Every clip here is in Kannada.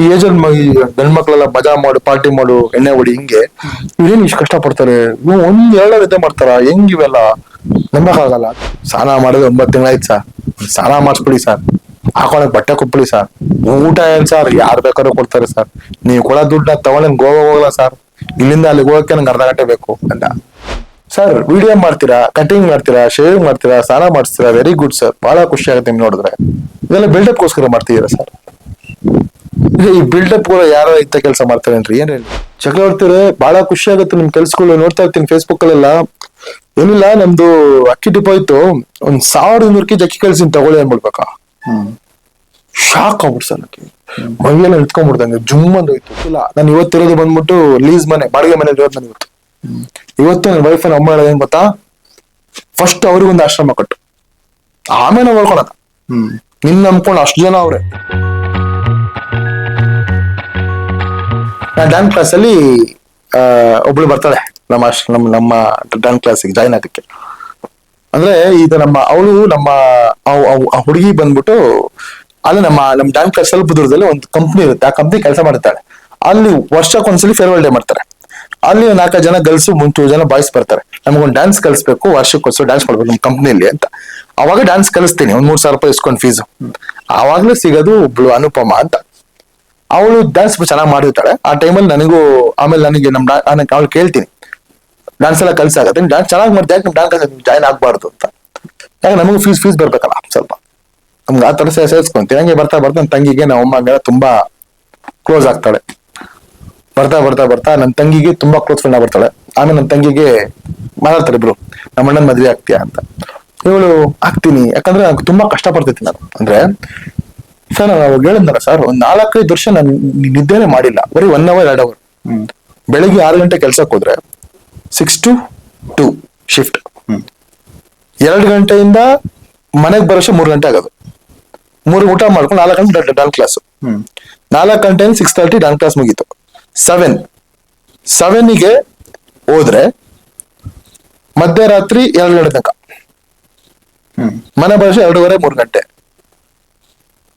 ಈ ಏಜ್ ಈ ಗಂಡ್ಮಕ್ಳೆಲ್ಲ ಮಜಾ ಮಾಡು, ಪಾರ್ಟಿ ಮಾಡು, ಎಣ್ಣೆ ಹೊಡಿ, ಹಿಂಗೆ. ಇವ್ರೇನ್ ಇಷ್ಟು ಕಷ್ಟ ಪಡ್ತಾರೆ ಇವ್ ಒಂದ್ ಎರಡ ನಿದ್ದೆ ಮಾಡ್ತಾರ? ಹೆಂಗ್ ಇವೆಲ್ಲ? ನಂಬಕ್ಕಾಗಲ್ಲ. ಸ್ನಾನ ಮಾಡೋದು ಒಂಬತ್ತು ತಿಂಗಳಾಯ್ತು ಸರ್ ಸ್ನಾನ ಮಾಡಿಸ್ಬಿಡಿ ಸರ್ ಹಾಕೊಳಕ್ ಬಟ್ಟೆ ಕೊಟ್ಬಿಡಿ ಸರ್ ಊಟ ಏನ್ ಸರ್ ಯಾರ್ ಬೇಕಾದ್ರೂ ಕೊಡ್ತಾರೆ ಸರ್ ನೀವು ಕೊಡೋ ದುಡ್ಡನ್ನ ತಗೊಂಡ್ ಗೋವಾ ಹೋಗಲ್ಲ ಸರ್ ಇಲ್ಲಿಂದ ಅಲ್ಲಿಗೆ ಹೋಗಕ್ಕೆ ನಂಗೆ ಅರ್ಧ ಗಂಟೆ ಬೇಕು ಅಂತ. ಸರ್, ವಿಡಿಯೋ ಮಾಡ್ತೀರಾ? ಕಟಿಂಗ್ ಮಾಡ್ತೀರಾ? ಶೇವಿಂಗ್ ಮಾಡ್ತೀರಾ? ಸ್ನಾನ ಮಾಡಿಸ್ತೀರಾ? ವೆರಿ ಗುಡ್ ಸರ್ ಬಹಳ ಖುಷಿ ಆಗುತ್ತೆ ನಿಮ್ಗೆ ನೋಡಿದ್ರೆ. ಇದೆಲ್ಲ ಬಿಲ್ಡಪ್ ಗೋಸ್ಕರ ಮಾಡ್ತಿದ್ದೀರಾ ಸರ್ ಈ ಬಿಲ್ಡಪ್ ಕೂಡ ಯಾರೋ ಇತ್ತ ಕೆಲಸ ಮಾಡ್ತಾರೇನ್ರಿ? ಏನ್ ಹೇಳಿ ಚಕ್ರವರ್ತಿರ ಬಹಳ ಖುಷಿ ಆಗುತ್ತೆ ನಿಮ್ ಕೆಲ್ಸಗಳು ನೋಡ್ತಾ ಇರ್ತೀನಿ ಫೇಸ್ಬುಕ್ ಅಲ್ಲೆಲ್ಲ. ಏನಿಲ್ಲ ನಮ್ದು ಅಕ್ಕಿ ಡಿಪೋ ಇತ್ತು. ಒಂದ್ ಸಾವಿರದ ಇನ್ನೂರು ಕೆಜಿ ಅಕ್ಕಿ ಕಳ್ಸಿನ್ ತಗೊಳ್ಳಿ ಅನ್ಬಿಡ್ಬೇಕಾ ಶಾಕ್ ಆಗ್ಬಿಡ್ ಸರ್ ನನಗೆ ಮೈಯೆಲ್ಲ ನಿಂತ್ಕೊಂಡ್ಬಿಡ್ದಂಗೆ ಜುಮ್ ಅಂದ್ ಹೋಯ್ತು ಇಲ್ಲ ನಾನು ಇವತ್ತಿರೋದು ಬಂದ್ಬಿಟ್ಟು ಲೀಸ್ ಮನೆ ಬಾಡಿಗೆ ಮನೆ ಇರೋದು ನಾನು ಇವತ್ತು. ಇವತ್ತು ನನ್ನ ವೈಫ್ ಅಮ್ಮ ಹೇಳೋದು ಏನ್ ಗೊತ್ತಾ? ಫಸ್ಟ್ ಅವ್ರಿಗೊಂದು ಆಶ್ರಮ ಕಟ್ಟು. ಆಮೇಲೆ ನಾವು ಹ್ಮ್. ನಿನ್ ನಂಬ್ಕೊಂಡು ಅಷ್ಟು ಜನ ಅವ್ರೆ. ನಾ ಡ್ಯಾನ್ಸ್ ಕ್ಲಾಸ್ ಅಲ್ಲಿ ಒಬ್ಳು ಬರ್ತಾಳೆ ನಮ್ಮ ನಮ್ಮ ನಮ್ಮ ಡ್ಯಾನ್ಸ್ ಕ್ಲಾಸಿಗೆ ಜಾಯ್ನ್ ಆಗಕ್ಕೆ. ಅಂದ್ರೆ ಈಗ ನಮ್ಮ, ಅವಳು ನಮ್ಮ ಹುಡುಗಿ ಬಂದ್ಬಿಟ್ಟು ಅಲ್ಲಿ ನಮ್ಮ ನಮ್ಮ ಡ್ಯಾನ್ಸ್ ಕ್ಲಾಸ್ ಸ್ವಲ್ಪ ದೂರದಲ್ಲಿ ಒಂದು ಕಂಪ್ನಿ ಇರುತ್ತೆ. ಆ ಕಂಪ್ನಿ ಕೆಲಸ ಮಾಡುತ್ತಾಳೆ ಅಲ್ಲಿ ವರ್ಷಕ್ಕೊಂದ್ಸಲಿ ಫೇರ್ವೆಲ್ ಡೇ ಮಾಡ್ತಾರೆ. ಅಲ್ಲಿ ನಾಲ್ಕು ಜನ ಗರ್ಲ್ಸ್ ಮುಂಚೂರು ಜನ ಬಾಯ್ಸ್ ಬರ್ತಾರೆ. ನಮಗೊಂದು ಡ್ಯಾನ್ಸ್ ಕಲಿಸ್ಬೇಕು ವರ್ಷಕ್ಕೋಸ್ಕರ ಡ್ಯಾನ್ಸ್ ಮಾಡ್ಬೇಕು ನಮ್ಮ ಕಂಪ್ನಿಲಿ ಅಂತ. ಅವಾಗ ಡ್ಯಾನ್ಸ್ ಕಲಿಸ್ತೀನಿ. ಒಂದ್ ಮೂರ್ ಸಾವಿರ ರೂಪಾಯಿ ಇಸ್ಕೊಂಡು ಫೀಸು ಅವಾಗ್ಲೂ ಸಿಗೋದು ಒಬ್ಳು ಅನುಪಮ ಅಂತ. ಅವಳು ಡ್ಯಾನ್ಸ್ ಚೆನ್ನಾಗಿ ಮಾಡಿರ್ತಾಳೆ. ಆ ಟೈಮಲ್ಲಿ ನನಗೂ ಆಮೇಲೆ ನನಗೆ ನಮ್ಮ ನಾನು ಅವಳು ಕೇಳ್ತೀನಿ. ಡ್ಯಾನ್ಸ್ ಎಲ್ಲ ಕಲ್ಸಾಗತ್ತೆ ಆಗುತ್ತೆ. ಡ್ಯಾನ್ಸ್ ಚೆನ್ನಾಗಿ ಮಾಡ್ತೀಯ? ಯಾಕೆ ಡ್ಯಾನ್ಸ್ ಜಾಯ್ನ್ ಆಗಬಾರ್ದು ಅಂತ. ಯಾಕೆ ನಮಗೂ ಫೀಸ್ ಫೀಸ್ ಬರ್ಬೇಕಲ್ಲ ಸ್ವಲ್ಪ. ನಮ್ಗೆ ಆ ಸೇ- ಸೇರ್ಸ್ಕೊಂತೀನಿ. ಹಂಗೆ ಬರ್ತಾ ಬರ್ತಾ ನನ್ನ ತಂಗಿಗೆ ನಮ್ಮ ಅಮ್ಮಗೆಲ್ಲ ತುಂಬಾ ಕ್ಲೋಸ್ ಆಗ್ತಾಳೆ. ಬರ್ತಾ ಬರ್ತಾ ಬರ್ತಾ ನನ್ನ ತಂಗಿಗೆ ತುಂಬಾ ಕ್ಲೋಸ್ ಫ್ರೆಂಡ್ ಆಗ್ಬಿಡ್ತಾಳೆ. ಆಮೇಲೆ ನನ್ನ ತಂಗಿಗೆ ಮಾತಾಡ್ತಾರೆ ಇಬ್ರು, ನಮ್ಮ ಅಣ್ಣನ ಮದ್ವೆ ಆಗ್ತೀಯಾ? ಅಂತ. ಇವಳು, ಆಗ್ತೀನಿ. ಯಾಕಂದ್ರೆ ನಂಗೆ ತುಂಬಾ ಕಷ್ಟ ಪಡ್ತೈತಿ ನಾನು. ಅಂದ್ರೆ ಸರ್ ನಾನು ಅವಾಗ ಹೇಳಿದ್ನಲ್ಲ ಸರ್ ಒಂದ್ ನಾಲ್ಕೈದು ವರ್ಷ ನಾನು ನಿದ್ದೆನೆ ಮಾಡಿಲ್ಲ. ಬರೀ ಒನ್ ಅವರ್ ಎರಡ್ ಅವರ್ ಬೆಳಿಗ್ಗೆ ಆರು ಗಂಟೆ ಕೆಲ್ಸಕ್ಕೆ ಹೋದ್ರೆ ಸಿಕ್ಸ್ ಟು ಟೂ ಶಿಫ್ಟ್ ಎರಡು ಗಂಟೆಯಿಂದ ಮನೆಗೆ ಬರೋಷ್ಟು ಮೂರು ಗಂಟೆ ಆಗೋದು. ಮೂರು ಊಟ ಮಾಡ್ಕೊಂಡು ನಾಲ್ಕು ಗಂಟೆ ಡಾನ್ ಕ್ಲಾಸ್ ನಾಲ್ಕು ಗಂಟೆಯಿಂದ ಸಿಕ್ಸ್ ತರ್ಟಿ ಡಾನ್ ಕ್ಲಾಸ್ ಮುಗೀತು. ಸೆವೆನ್ ಸೆವೆನ್ಗೆ ಹೋದ್ರೆ ಮಧ್ಯರಾತ್ರಿ ಎರಡು ಗಂಟೆ ತನಕ. ಮನೆ ಬರೋಷ್ಟು ಎರಡೂವರೆ ಮೂರು ಗಂಟೆ.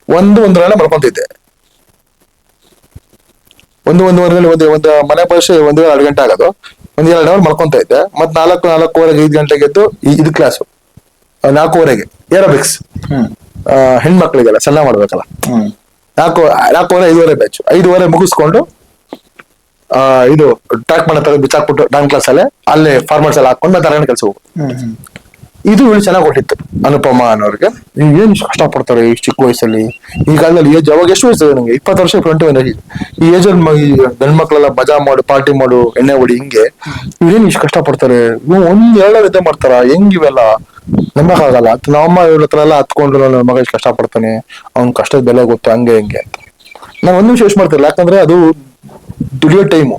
ಒಂದು ಒಂದು ಗಂಟೆ ಮಲ್ಕೊಂತಿದ್ದೆ. ಒಂದು ಒಂದೂವರೆ ಒಂದು ಒಂದು ಮನೆ ಭಾಷೆ ಒಂದು ಎರಡು ಗಂಟೆ ಆಗೋದು. ಒಂದು ಎರಡು ಅವರ್ ಮಲ್ಕೊಂತ ಇದ್ದೆ. ಮತ್ ನಾಲ್ಕು ನಾಲ್ಕೂವರೆಗೆ ಐದು ಗಂಟೆಗೆ ಎದ್ದು ಇದು ಕ್ಲಾಸು ನಾಲ್ಕೂವರೆಗೆ ಏರೋಬಿಕ್ಸ್ ಹೆಣ್ಮಕ್ಳಿಗೆಲ್ಲ ಸಣ್ಣ ಮಾಡ್ಬೇಕಲ್ಲ. ನಾಲ್ಕು ನಾಲ್ಕೂವರೆ ಐದುವರೆ ಬ್ಯಾಚ್ ಐದುವರೆ ಮುಗಿಸ್ಕೊಂಡು ಆ, ಇದು ಟ್ರ್ಯಾಕ್ ಮಾಡೋ ತೆಗೆದು ಬಿಚ್ಚಾಕ್ಬಿಟ್ಟು ಡಾನ್ ಕ್ಲಾಸ್ ಅಲ್ಲೇ ಅಲ್ಲೇ ಫಾರ್ಮರ್ಸ್ ಎಲ್ಲ ಹಾಕೊಂಡು ಮತ್ತೆ ಅರಣ್ಯ ಕೆಲಸ ಹೋಗು ಇದು ಚೆನ್ನಾಗಿ ಕೊಟ್ಟಿತ್ತು, ಅನುಪಮ ಅನ್ನೋರಿಗೆ. ಏನ್ ಕಷ್ಟ ಪಡ್ತಾರೆ ಇಷ್ಟು ಚಿಕ್ಕ ವಯಸ್ಸಲ್ಲಿ? ಈ ಕಾಲದಲ್ಲಿ ಏಜ್ ಅವಾಗ ಎಷ್ಟು ವಯಸ್ಸು ನಂಗೆ? ಇಪ್ಪತ್ತು ವರ್ಷ ಟ್ವೆಂಟಿ ಒನ್ ಈ ಏಜ್ ಅಲ್ಲಿ ಈ ಗಂಡ್ಮಕ್ಳೆಲ್ಲ ಮಜಾ ಮಾಡು ಪಾರ್ಟಿ ಮಾಡು, ಎಣ್ಣೆ ಹೊಡಿ ಹಿಂಗೆ. ಇವೇನ್ ಇಷ್ಟು ಕಷ್ಟ ಪಡ್ತಾರೆ ಒಂದ್ ಎರಡು ಇದೆ ಮಾಡ್ತಾರ? ಹೆಂಗ್ ಇವೆಲ್ಲ? ನಂಬಕ್ಕಾಗಲ್ಲ ನಮ್ಮ ಅಮ್ಮ ಇವ್ರ ಹತ್ರ ಎಲ್ಲ ಹತ್ಕೊಂಡು ನನ್ನ ಮಗ ಇಷ್ಟು ಕಷ್ಟ ಪಡ್ತಾನೆ ಅವ್ನ್ ಕಷ್ಟದ ಬೆಲೆ ಗೊತ್ತು, ಹಂಗೆ ಹಿಂಗೆ ಅಂತ. ನಾನು ಒಂದ್ ನಿಮಿಷ ಯೋಚನೆ ಯಾಕಂದ್ರೆ ಅದು ದುಡಿಯೋ ಟೈಮು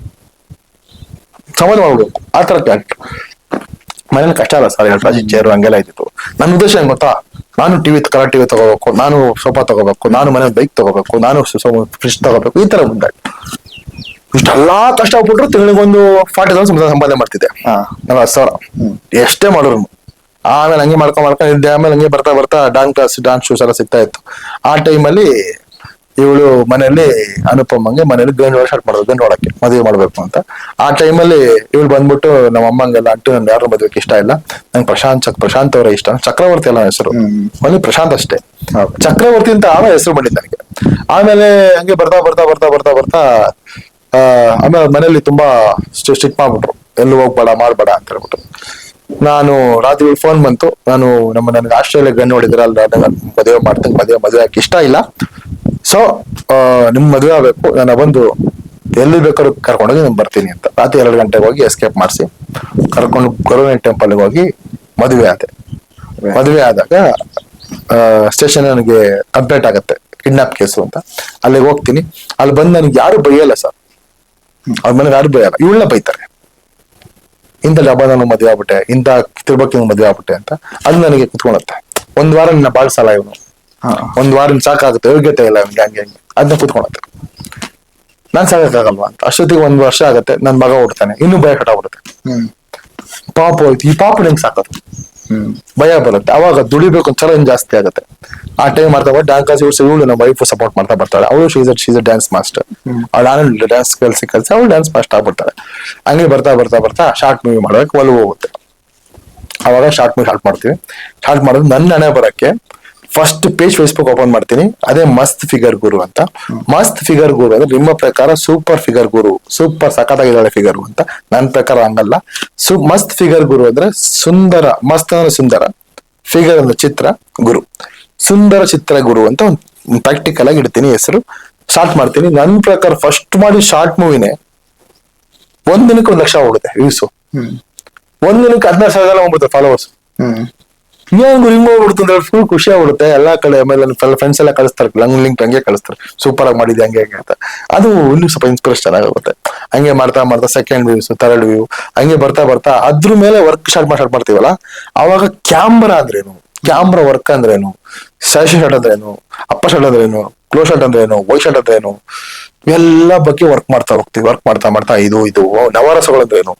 ಸಮಾಧಾನ ಮಾಡ್ಬೇಕು. ಆ ತರ ಕ್ಯಾರೆಕ್ಟರ್ ಮನೇಲಿ ಕಷ್ಟ ಅಲ್ಲ ಸರ್ ಎಲ್ಟ್ರಾಜಿ ರಾಜಿ ಚೇರು ಹಂಗೆಲ್ಲ ಇದ್ದಿತ್ತು ನನ್ನ ಉದ್ದೇಶ ಏನ್ ಗೊತ್ತಾ? ನಾನು ಟಿವಿ ಕಲರ್ ಟಿವಿ ತಗೋಬೇಕು ನಾನು ಸೋಫಾ ತಗೋಬೇಕು ನಾನು ಮನೆ ಬೈಕ್ ತಗೋಬೇಕು ನಾನು ಫ್ರಿಜ್ ತಗೋಬೇಕು ಈ ತರ ಮುಂದೆ ಇಷ್ಟೆಲ್ಲಾ ಕಷ್ಟ ಆಗ್ಬಿಟ್ರು ತಿಂಗಳಿಗೊಂದು ಫಾರ್ಟಿ ತೌಸಂಡ್ ಸಂಪಾದನೆ ಮಾಡ್ತಿದ್ದೆ. ನಾನು ಹತ್ತು ಸಾವಿರ. ಎಷ್ಟೇ ಮಾಡೋರು. ಆಮೇಲೆ ಹಂಗೆ ಮಾಡ್ಕೊಂಡ್ ಮಾಡ್ಕೊಂಡು ಇದ್ದೆ ಆಮೇಲೆ ಹಂಗೆ ಬರ್ತಾ ಬರ್ತಾ ಡಾನ್ಸ್ ಕ್ಲಾಸ್ ಡಾನ್ಸ್ ಶೂಸ್ ಎಲ್ಲ ಸಿಗ್ತಾ ಇತ್ತು. ಆ ಟೈಮಲ್ಲಿ ಇವಳು ಮನೆಯಲ್ಲಿ ಅನುಪಮಂಗೆ ಮನೇಲಿ ಗಂಡು ಸ್ಟಾರ್ಟ್ ಮಾಡೋದು ಗಂಡು ಹೊಡಕ್ಕೆ ಮದುವೆ ಮಾಡ್ಬೇಕು ಅಂತ. ಆ ಟೈಮಲ್ಲಿ ಇವಳು ಬಂದ್ಬಿಟ್ಟು ನಮ್ಮ ಅಮ್ಮಂಗೆಲ್ಲ ಅಂಟು ನನ್ ಯಾರು ಮದುವೆಗೆ ಇಷ್ಟ ಇಲ್ಲ. ನಂಗೆ ಪ್ರಶಾಂತ್ ಚಕ್ ಪ್ರಶಾಂತ್ ಅವರ ಇಷ್ಟ. ಚಕ್ರವರ್ತಿ ಅಲ್ಲ ಹೆಸರು. ಮನೆ ಪ್ರಶಾಂತ್ ಅಷ್ಟೇ. ಚಕ್ರವರ್ತಿ ಅಂತ ಆಮೇಲೆ ಹೆಸರು ಮಾಡಿದ್ದ ನನಗೆ. ಆಮೇಲೆ ಹಂಗೆ ಬರ್ತಾ ಬರ್ತಾ ಬರ್ತಾ ಬರ್ತಾ ಬರ್ತಾ ಆ, ಆಮೇಲೆ ಮನೇಲಿ ತುಂಬಾ ಸ್ಟ್ರಿಕ್ಟ್ ಮಾಡ್ಬಿಟ್ರು. ಎಲ್ಲೂ ಹೋಗ್ಬೇಡ ಮಾಡ್ಬೇಡ ಅಂತ ಹೇಳ್ಬಿಟ್ಟು ನಾನು ರಾತ್ರಿ ಫೋನ್ ಬಂತು. ನಾನು ನಮ್ಮ ನನಗೆ ಆಸ್ಟ್ರೇಲಿಯಾ ಗನ್ ನೋಡಿದ್ರೆ ಅಲ್ಲಿ ಮದುವೆ ಮಾಡ್ತೀನಿ ಮದುವೆ ಮದುವೆ ಇಷ್ಟ ಇಲ್ಲ. ಸೊ ನಿಮ್ ಮದುವೆ ಆಗ್ಬೇಕು, ನಾನು ಬಂದು ಎಲ್ಲಿ ಬೇಕಾದ್ರೂ ಕರ್ಕೊಂಡೋಗಿ ನಾನು ಬರ್ತೀನಿ ಅಂತ. ರಾತ್ರಿ ಎರಡು ಗಂಟೆಗೆ ಹೋಗಿ ಎಸ್ಕೇಪ್ ಮಾಡಿಸಿ. ಕರ್ಕೊಂಡು ಗೌರ್ಮೆಂಟ್ ಟೆಂಪಲ್ಗೆ ಹೋಗಿ ಮದುವೆ ಆದೆ. ಮದುವೆ ಆದಾಗ ಸ್ಟೇಷನ್ ನನಗೆ ಕಂಪ್ಲೇಂಟ್ ಆಗತ್ತೆ ಕಿಡ್ನಾಪ್ ಕೇಸು ಅಂತ. ಅಲ್ಲಿಗೆ ಹೋಗ್ತೀನಿ. ಅಲ್ಲಿ ಬಂದು ನನಗೆ ಯಾರು ಬೈಯಲ್ಲ ಸರ್ ಅವ್ರ ಮನೆಗೆ ಯಾರು ಬೈಯಲ್ಲ, ಇವಳನ್ನ ಬೈತಾರೆ. ಇಂಥ ಡಬ್ಬ ನಾನು ಮದುವೆ ಆಗ್ಬಿಟ್ಟೆ ಇಂಥ ತಿರುಬಕ್ಕೆ ಮದುವೆ ಆಗ್ಬಿಟ್ಟೆ ಅಂತ. ಅದು ನನಗೆ ಕುತ್ಕೊಳತ್ತೆ. ಒಂದ್ ವಾರ ನಿನ್ನ ಬಾಳ್ಸಲ್ಲ ಇವನು. ಒಂದ್ ವಾರ ಸಾಕಾಗುತ್ತೆ ಯೋಗ್ಯತೆ ಇಲ್ಲ ನಿಮ್ಗೆ ಹಂಗೆ ಹಂಗೆ ಅದನ್ನ ಕುತ್ಕೊಳತ್ತೆ ನಾನ್ ಸಾಕಾಗಲ್ವಾ? ಅಂತ ಅಷ್ಟೊತ್ತಿಗೆ ಒಂದ್ ವರ್ಷ ಆಗತ್ತೆ ನನ್ ಮಗ ಹುಡ್ತಾನೆ ಇನ್ನೂ ಭಯ ಕಟ್ಟಾಗ್ಬಿಡುತ್ತೆ ಪಾಪ ಹೋಯ್ತು ಈ ಪಾಪ ನಿಂಗೆ ಸಾಕದು? ಭಯ ಬರುತ್ತೆ. ಅವಾಗ ದುಡಿಬೇಕು ಚಾಲೆಂಜ್ ಜಾಸ್ತಿ ಆಗುತ್ತೆ. ಆ ಟೈಮ್ ಮಾಡ್ತಾ ಡ್ಯಾನ್ಸ್ ಕ್ಲಾಸ್ ಇವ್ರು ಇವಳು ನಮ್ಮ ವೈಫ್ ಸಪೋರ್ಟ್ ಮಾಡ್ತಾ ಬರ್ತಾಳೆ. ಅವಳು ಶೀಸ್ ಶೀಸ್ ಡ್ಯಾನ್ಸ್ ಮಾಸ್ಟರ್ ಅವಳು ನಾನು ಡ್ಯಾನ್ಸ್ ಕಲ್ಸಿ ಕಲ್ಸಿ ಅವಳು ಡ್ಯಾನ್ಸ್ ಮಾಸ್ಟರ್ ಆಗ್ಬಿಡ್ತಾಳೆ. ಹಂಗೆ ಬರ್ತಾ ಬರ್ತಾ ಬರ್ತಾ ಶಾರ್ಟ್ ಮೂವಿ ಮಾಡೋಕೆ ಒಲವು ಹೋಗುತ್ತೆ. ಅವಾಗ ಶಾರ್ಟ್ ಮೂವಿ ಶಾರ್ಟ್ ಮಾಡ್ತೀವಿ. ಶಾರ್ಟ್ ಮಾಡೋದು ನನ್ನ ಹಣೆ ಬರಕ್ಕೆ ಫಸ್ಟ್ ಪೇಜ್ ಫೇಸ್ಬುಕ್ ಓಪನ್ ಮಾಡ್ತೀನಿ. ಅದೇ ಮಸ್ತ್ ಫಿಗರ್ ಗುರು ಅಂತ. ಮಸ್ತ್ ಫಿಗರ್ ಗುರು ಅಂದ್ರೆ ನಿಮ್ಮ ಪ್ರಕಾರ ಸೂಪರ್ ಫಿಗರ್ ಗುರು ಸೂಪರ್ ಸಖತ್ತಾಗಿದ್ದಾಳೆ ಫಿಗರ್ ಅಂತ. ನನ್ನ ಪ್ರಕಾರ ಹಂಗಲ್ಲ. ಸು ಮಸ್ತ್ ಫಿಗರ್ ಗುರು ಅಂದ್ರೆ ಸುಂದರ ಮಸ್ತ್ ಅಂದ್ರೆ ಸುಂದರ. ಫಿಗರ್ ಅಂದ್ರೆ ಚಿತ್ರ ಗುರು ಸುಂದರ ಚಿತ್ರ ಗುರು ಅಂತ ಒಂದು ಪ್ರಾಕ್ಟಿಕಲ್ ಆಗಿ ಇಡ್ತೀನಿ ಹೆಸರು. ಸ್ಟಾರ್ಟ್ ಮಾಡ್ತೀನಿ. ನನ್ನ ಪ್ರಕಾರ ಫಸ್ಟ್ ಮಾಡಿ ಶಾರ್ಟ್ ಮೂವಿನೇ ಒಂದ್ ದಿನಕ್ಕೆ ಒಂದ್ ಲಕ್ಷ ಹೋಗುತ್ತೆ ವ್ಯೂಸ್ ಒಂದ್ ದಿನಕ್ಕೆ ಹದಿನಾರು ಸಾವಿರ ಹೋಗ್ಬಿಡುತ್ತೆ ಫಾಲೋವರ್ಸ್ ಏನ್ ರಿಮೂವ್ ಹೋಗ್ಬಿಡುತ್ತೆ ಅಂದ್ರೆ ಫುಲ್ ಖುಷಿ ಆಗ್ಬಿಡುತ್ತೆ. ಎಲ್ಲಾ ಕಡೆ ಆಮೇಲೆ ಫ್ರೆಂಡ್ಸ್ ಎಲ್ಲ ಕಳಿಸ್ತಾರೆ. ಲಂಗ್ ಲಿಂಕ್ ಹಂಗೆ ಕಳಿಸ್ತಾರೆ. ಸೂಪರ್ ಆಗಿ ಮಾಡಿದ್ದೆ ಹಂಗೆ ಹಂಗೆ ಅಂತ. ಅದು ಇನ್ನೂ ಸ್ವಲ್ಪ ಇನ್ಸ್ಪಿರೇಷನ್ ಚೆನ್ನಾಗುತ್ತೆ ಹಂಗೆ ಮಾಡ್ತಾ ಮಾಡ್ತಾ ಸೆಕೆಂಡ್ ವ್ಯೂಸ್ ಥರ್ಡ್ ವ್ಯೂ ಹಂಗೆ ಬರ್ತಾ ಬರ್ತಾ ಅದ್ರ ಮೇಲೆ ವರ್ಕ್ ಸ್ಟಾರ್ಟ್ ಮಾಡ್ ಮಾಡ್ತೀವಲ್ಲ? ಅವಾಗ ಕ್ಯಾಮ್ರಾ ಅಂದ್ರೇನು? ಕ್ಯಾಮ್ರಾ ವರ್ಕ್ ಅಂದ್ರೇನು? ಸ್ಯಾಶನ್ ಶಾಟ್ ಅಂದ್ರೇನು? ಅಪ್ಪ ಶರ್ಟ್ ಅಂದ್ರೇನು? ಕ್ಲೋ ಶರ್ಟ್ ಅಂದ್ರೇನು? ವೈ ಶಾಟ್ ಅಂದ್ರೇನು? ಎಲ್ಲ ಬಗ್ಗೆ ವರ್ಕ್ ಮಾಡ್ತಾ ಹೋಗ್ತೀವಿ. ವರ್ಕ್ ಮಾಡ್ತಾ ಮಾಡ್ತಾ ಇದು ಇದು, ನವರಸಗಳಂದ್ರೇನು?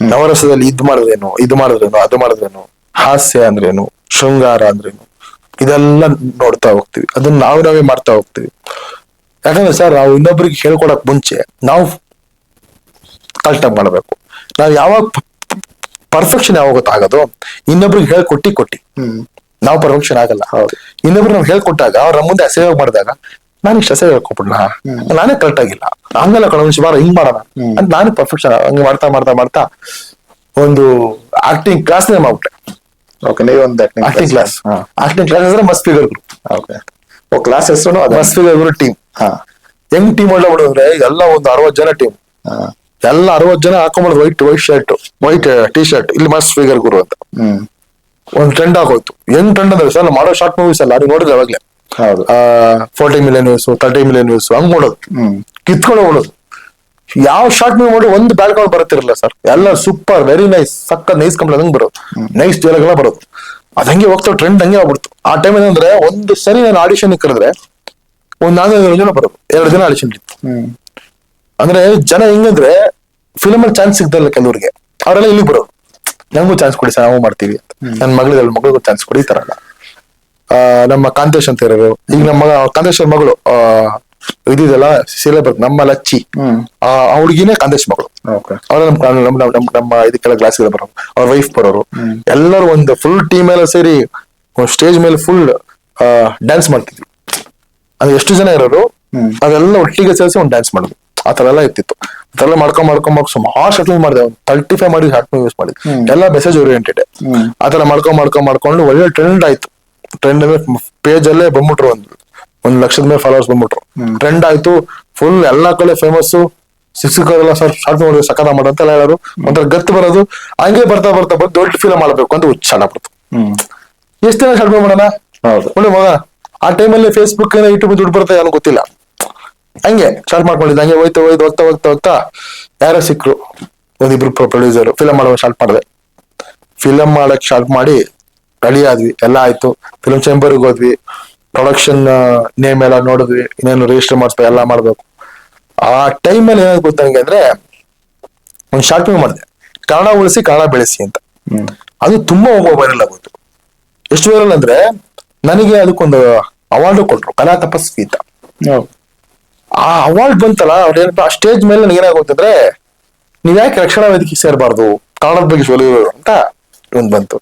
ನವರಸದಲ್ಲಿ ಇದ್ ಮಾಡಿದ್ರೇನು? ಇದು ಮಾಡಿದ್ರೇನು? ಅದು ಮಾಡಿದ್ರೇನು? ಹಾಸ್ಯ ಅಂದ್ರೇನು ಶೃಂಗಾರ ಅಂದ್ರೇನು ಇದೆಲ್ಲ ನೋಡ್ತಾ ಹೋಗ್ತೀವಿ. ಅದನ್ನ ನಾವು ನಾವೇ ಮಾಡ್ತಾ ಹೋಗ್ತೀವಿ. ಯಾಕಂದ್ರೆ ಸರ್ ನಾವು ಇನ್ನೊಬ್ರಿಗೆ ಹೇಳ್ಕೊಡಕ್ ಮುಂಚೆ ನಾವು ಕಲ್ಟ ಮಾಡಬೇಕು. ನಾವು ಯಾವಾಗ ಪರ್ಫೆಕ್ಷನ್ ಯಾವಾಗ ಗೊತ್ತಾಗೋದು ಇನ್ನೊಬ್ರಿಗೆ ಹೇಳ್ಕೊಟ್ಟಿ ಕೊಟ್ಟಿ. ನಾವು ಪರ್ಫೆಕ್ಷನ್ ಆಗಲ್ಲ. ಹೌದು. ಇನ್ನೊಬ್ರು ನಾವು ಹೇಳ್ಕೊಟ್ಟಾಗ ಅವ್ರ ಮುಂದೆ ಅಸಹ್ಯ ಮಾಡಿದಾಗ ನಾನು ಇಷ್ಟ ಅಸಹ್ಯ ಹೇಳ್ಕೊಬಿಡ್ಲ ನಾನೇ ಕರೆಕ್ಟ್ ಆಗಿಲ್ಲ. ಹಂಗಲ್ಲ ಕಣ ಬಾರ ಹಿಂಗ್ ಮಾಡೋಣ? ಅಂತ ನಾನು ಪರ್ಫೆಕ್ಷನ್ ಹಂಗೆ ಮಾಡ್ತಾ ಮಾಡ್ತಾ ಮಾಡ್ತಾ ಒಂದು ಆಕ್ಟಿಂಗ್ ಕ್ಲಾಸ್ನೇ ಮಾಡ್ಬಿಟ್ಟೆ. ಓಕೆ ನೀವು ಒಂದು ಆಕ್ಟಿಂಗ್ ಕ್ಲಾಸ್ ಆಕ್ಟಿಂಗ್ ಕ್ಲಾಸ್ ಅಂದ್ರೆ ಮಸ್ತ್ ಫಿಗರ್ ಗ್ರೂಪ್ ಓಕೆ ಓ ಕ್ಲಾಸ್ ಹೆಸರು ಅದು? ಮಸ್ತ್ ಫಿಗರ್ ಗ್ರೂಪ್ ಟೀಮ್ ಹಾ. ಹೆಂಗ್ ಟೀಮ್ ಒಳ್ಳೆ ಅಂದ್ರೆ ಎಲ್ಲ ಒಂದು ಅರವತ್ ಜನ ಟೀಮ್ ಎಲ್ಲ ಅರವತ್ತು ಜನ ಹಾಕೊಂಡ್ಬಿಡೋದು white white shirt white T shirt ಇಲ್ಲಿ ಮಸ್ತ್ ಫಿಗರ್ ಗುರು ಅಂತ. ಒಂದು ಒಂದ್ ಟ್ರೆಂಡ್ ಆಗೋಯ್ತು. ಹೆಂಗ್ ಟ್ರೆಂಡ್ ಅಂದ್ರೆ ಸರ್ ಮಾಡೋ ಶಾರ್ಟ್ ಮೂವೀಸ್ ಅಲ್ಲ ನೀವು ನೋಡಿದ್ರೆ ಅವಾಗ್ಲೇ. ಹೌದು. Forty million views thirty million views ಹಂಗ್ ಮಾಡೋದು ಹ್ಮ್. ಕಿತ್ಕೊಂಡು ಹೋಗೋದು ಯಾವ ಶಾರ್ಟ್ ಮೂವಿ ಮಾಡಿದ್ರೆ ಒಂದು ಬ್ಯಾಡ್ ಕಾರ್ಡ್ ಬರುತ್ತಿರಲ್ಲ ಸರ್ ಎಲ್ಲ ಸೂಪರ್ ವೆರಿ ನೈಸ್ ಸಕ್ಕ ನೈಸ್ ಕಂಪ್ಲೇಂಟ್ ಹಂಗ್ ಬರೋದು. ನೈಸ್ ಎಲ್ಲ ಬರೋದು. ಅದ್ ಹಂಗೆ ಹೋಗ್ತಾ ಟ್ರೆಂಡ್ ಹಂಗೆ ಆಗ್ಬಿಡ್ತು. ಆ ಟೈಮ್ ಏನಂದ್ರೆ ಒಂದು ಸರಿ ನಾನು ಆಡಿಷನ್ ಕರೆದ್ರೆ ಒಂದ್ ನಾಲ್ಕು ಜನ ಬರೋದು. ಎರಡು ಜನ ಆಡಿಷನ್ ಇತ್ತು ಅಂದ್ರೆ ಜನ ಹೆಂಗಂದ್ರೆ ಫಿಲಮ್ ಅಲ್ಲಿ ಚಾನ್ಸ್ ಸಿಗ್ತಲ್ಲ ಕೆಲವ್ರಿಗೆ. ಅವರೆಲ್ಲ ಇಲ್ಲಿಗೆ ಬರೋದು ನಂಗೂ ಚಾನ್ಸ್ ಕೊಡಿ ಸರ್ ನಾವು ಮಾಡ್ತೀವಿ ಅಂತ. ನನ್ನ ಮಗಳಿಗೆ ಮಗಳಿಗೂ ಚಾನ್ಸ್ ಕೊಡಿ ಈ ತರ ನಮ್ಮ ಕಾಂತೇಶ್ ಅಂತ ಇರೋರು. ಈಗ ನಮ್ಮ ಕಾಂತೇಶ್ ಮಗಳು ಆ ಇದಿದೆಲ್ಲ ಸೀರೆ ಬರುತ್ತೆ ನಮ್ಮ ಲಚ್ಚಿ. ಆ ಹುಡುಗಿನೇ ಕಾಂದೇಶ್ ಮಗಳು. ಅವ್ರ ನಮ್ಮ ನಮ್ ನಮ್ ನಮ್ಮ ನಮ್ಮ ಇದಕ್ಕೆಲ್ಲ ಕ್ಲಾಸ್ ಬರೋರು. ಅವ್ರ ವೈಫ್ ಬರೋರು. ಎಲ್ಲರೂ ಒಂದು ಫುಲ್ ಟೀಮ್ ಎಲ್ಲ ಸೇರಿ ಸ್ಟೇಜ್ ಮೇಲೆ ಫುಲ್ ಡ್ಯಾನ್ಸ್ ಮಾಡ್ತಿದ್ವಿ. ಅದು ಎಷ್ಟು ಜನ ಇರೋರು. ಅದೆಲ್ಲ ಒಟ್ಟಿಗೆ ಸೇರಿಸಿ ಒಂದು ಡ್ಯಾನ್ಸ್ ಮಾಡೋದು ಆ ತರ ಎಲ್ಲ ಇರ್ತಿತ್ತು. ಅದೆಲ್ಲ ಮಾಡ್ಕೊಂಡ್ ಮಾಡ್ಕೊಂಡ್ ಮಾಡ್ಕೊಂಡು ಸುಮಾರು ಶಟ್ಲ್ ಮಾಡಿದೆ. ಒಂದು ತರ್ಟಿ ಫೈವ್ ಮಾಡಿ ಶಾರ್ಟ್ ಯೂಸ್ ಮಾಡಿ ಎಲ್ಲ ಮೆಸೇಜ್ ಓರಿಯೆಂಟೆಡ್ ಆತರ ಆ ತರ ಮಾಡ್ಕೊಂಡ್ ಮಾಡ್ಕೊಂಡ್ ಮಾಡ್ಕೊಂಡು ಒಳ್ಳೆ ಟ್ರೆಂಡ್ ಆಯ್ತು. ಟ್ರೆಂಡ್ ಅಂದ್ರೆ ಪೇಜ್ ಅಲ್ಲೇ ಬಂದ್ಬಿಟ್ರು ಒಂದು. ಒಂದ್ ಲಕ್ಷದ ಮೇಲೆ ಫಾಲೋವರ್ಸ್ ಬಂದ್ಬಿಟ್ರು. ಟ್ರೆಂಡ್ ಆಯ್ತು ಫುಲ್ ಎಲ್ಲಾ ಕಡೆ ಫೇಮಸ್ ಶಿಕ್ಷಕರೆಲ್ಲ ಸರ್ ಶಾರ್ಟ್ ನೋಡಿ ಸಕಾಲ ಮಾಡ ಅಂತ ಹೇಳೋರು. ಒಂಥರ ಗತ್ತು ಬರೋದು. ಹಂಗೆ ಬರ್ತಾ ಬರ್ತಾ ಬಂದು ದೊಡ್ಡ ಫಿಲಂ ಮಾಡಬೇಕು ಅಂತ ಉಚ್ಚಾರ ಪಡ್ತು ಎಷ್ಟು ದಿನ ಶಾರ್ಟ್ ಮಾಡೋಣ? ಹೌದು. ನೋಡಿ ಮಗ. ಆ ಟೈಮಲ್ಲಿ ಫೇಸ್ಬುಕ್ ಯೂಟ್ಯೂಬ್ ದುಡ್ಡು ಬರುತ್ತೆ ಏನೋ ಗೊತ್ತಿಲ್ಲ. ಹಂಗೆ ಸ್ಟಾರ್ಟ್ ಮಾಡ್ಕೊಂಡಿದ್ದೆ ಹಂಗೆ ಹೋಯ್ತಾ ಹೋಯ್ತು ಹೋಗ್ತಾ ಹೋಗ್ತಾ ಹೋಗ್ತಾ ಯಾರೋ ಸಿಕ್ಕರು ಒಂದಿಬ್ರು ಪ್ರೊಡ್ಯೂಸರ್ ಫಿಲಮ್ ಮಾಡೋಕೆ ಸ್ಟಾರ್ಟ್ ಮಾಡಿದೆ. ಫಿಲಮ್ ಮಾಡಕ್ ಸ್ಟಾರ್ಟ್ ಮಾಡಿ ರೆಡಿ ಆದ್ವಿ. ಎಲ್ಲ ಆಯ್ತು. ಫಿಲಮ್ ಚೇಂಬರ್ಗೆ ಹೋದ್ವಿ. ಪ್ರೊಡಕ್ಷನ್ ನೇಮ್ ಎಲ್ಲ ನೋಡಿದ್ವಿ ಇನ್ನೇನು ರಿಜಿಸ್ಟರ್ ಮಾಡಿಸ್ಬೇಕು ಎಲ್ಲ ಮಾಡ್ಬೇಕು. ಆ ಟೈಮಲ್ಲಿ ಏನಾದ್ರು ಗೊತ್ತ ನನಗೆ ಅಂದ್ರೆ ಒಂದು ಶಾರ್ಟ್ ಫಿಲ್ಮ್ ಮಾಡಿದೆ. ಕನ್ನಡ ಉಳಿಸಿ ಕನ್ನಡ ಬೆಳೆಸಿ ಅಂತ. ಅದು ತುಂಬಾ ವೈರಲ್ ಆಗೋಯ್ತು. ಎಷ್ಟು ವೈರಲ್ ಅಂದ್ರೆ ನನಗೆ ಅದಕ್ಕೊಂದು ಅವಾರ್ಡ್ ಕೊಟ್ರು ಕಲಾ ತಪಸ್ವಿ ಅಂತ ಆ ಅವಾರ್ಡ್ ಬಂತಲ್ಲ ಅವ್ರೇನಪ್ಪ ಆ ಸ್ಟೇಜ್ ಮೇಲೆ ನನಗೆ ಏನಾಗುತ್ತಂದ್ರೆ ನೀವ್ ಯಾಕೆ ರಕ್ಷಣಾ ವೇದಿಕೆ ಸೇರಬಾರ್ದು ಕನ್ನಡದ ಬಗ್ಗೆ ಸೊಲಿಯೋರು ಅಂತ ಒಂದು ಬಂತು.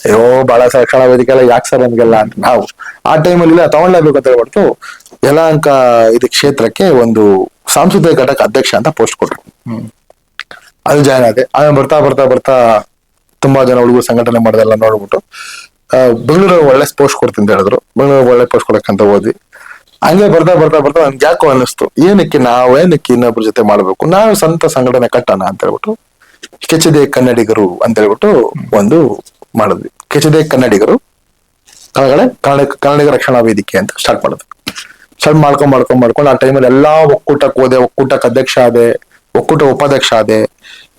ಅಯ್ಯೋ ಬಹಳ ಸರ್ಕಾರ ರಕ್ಷಣಾ ವೇದಿಕೆ ಎಲ್ಲ ಯಾಕೆ ಸರ್ ನಮ್ಗೆಲ್ಲ ಅಂತ ನಾವು ಆ ಟೈಮಲ್ಲಿ ಇಲ್ಲ ತಗೊಂಡ್ಲೇಬೇಕು ಅಂತ ಹೇಳ್ಬಿಟ್ಟು ಯಲಹಂಕ ಇದು ಕ್ಷೇತ್ರಕ್ಕೆ ಒಂದು ಸಾಂಸ್ಕೃತಿಕ ಘಟಕ ಅಧ್ಯಕ್ಷ ಅಂತ ಪೋಸ್ಟ್ ಕೊಟ್ರು. ಹ್ಮ್. ಅದು ಜಾಯ್ನ್ ಆದೆ. ಆಮೇಲೆ ಬರ್ತಾ ಬರ್ತಾ ಬರ್ತಾ ತುಂಬಾ ಜನ ಹುಡುಗರು ಸಂಘಟನೆ ಮಾಡೋದೆಲ್ಲ ನೋಡ್ಬಿಟ್ಟು ಬೆಂಗಳೂರು ಒಳ್ಳೆ ಪೋಸ್ಟ್ ಕೊಡ್ತೀನಿ ಅಂತ ಹೇಳಿದ್ರು. ಬೆಂಗಳೂರು ಒಳ್ಳೆ ಪೋಸ್ಟ್ ಕೊಡಕ್ಕಂತ ಹೋದ್ವಿ. ಹಂಗೆ ಬರ್ತಾ ಬರ್ತಾ ಬರ್ತಾ ನನ್ಗೆ ಯಾಕೋ ಅನ್ನಿಸ್ತು. ಏನಕ್ಕೆ ನಾವೇನಕ್ಕೆ ಇನ್ನೊಬ್ರ ಜೊತೆ ಮಾಡ್ಬೇಕು? ನಾವು ಸ್ವಂತ ಸಂಘಟನೆ ಕಟ್ಟೋಣ ಅಂತ ಹೇಳ್ಬಿಟ್ಟು ಕೆಚ್ಚದೆ ಕನ್ನಡಿಗರು ಅಂತ ಹೇಳ್ಬಿಟ್ಟು ಒಂದು ಮಾಡಿದ್ವಿ. ಕೆಚದೆ ಕನ್ನಡಿಗರು. ಕೆಳಗಡೆ ಕನ್ನಡ ಕನ್ನಡಿಗ ರಕ್ಷಣಾ ವೇದಿಕೆ ಅಂತ ಸ್ಟಾರ್ಟ್ ಮಾಡಿದ್ವಿ. ಸ್ಟಾರ್ಟ್ ಮಾಡ್ಕೊಂಡ್ ಮಾಡ್ಕೊಂಡ್ ಮಾಡ್ಕೊಂಡು ಆ ಟೈಮಲ್ಲಿ ಎಲ್ಲಾ ಒಕ್ಕೂಟಕ್ಕೆ ಹೋದೆ, ಒಕ್ಕೂಟಕ್ಕೆ ಅಧ್ಯಕ್ಷ ಆದೆ, ಒಕ್ಕೂಟ ಉಪಾಧ್ಯಕ್ಷ ಆದೆ.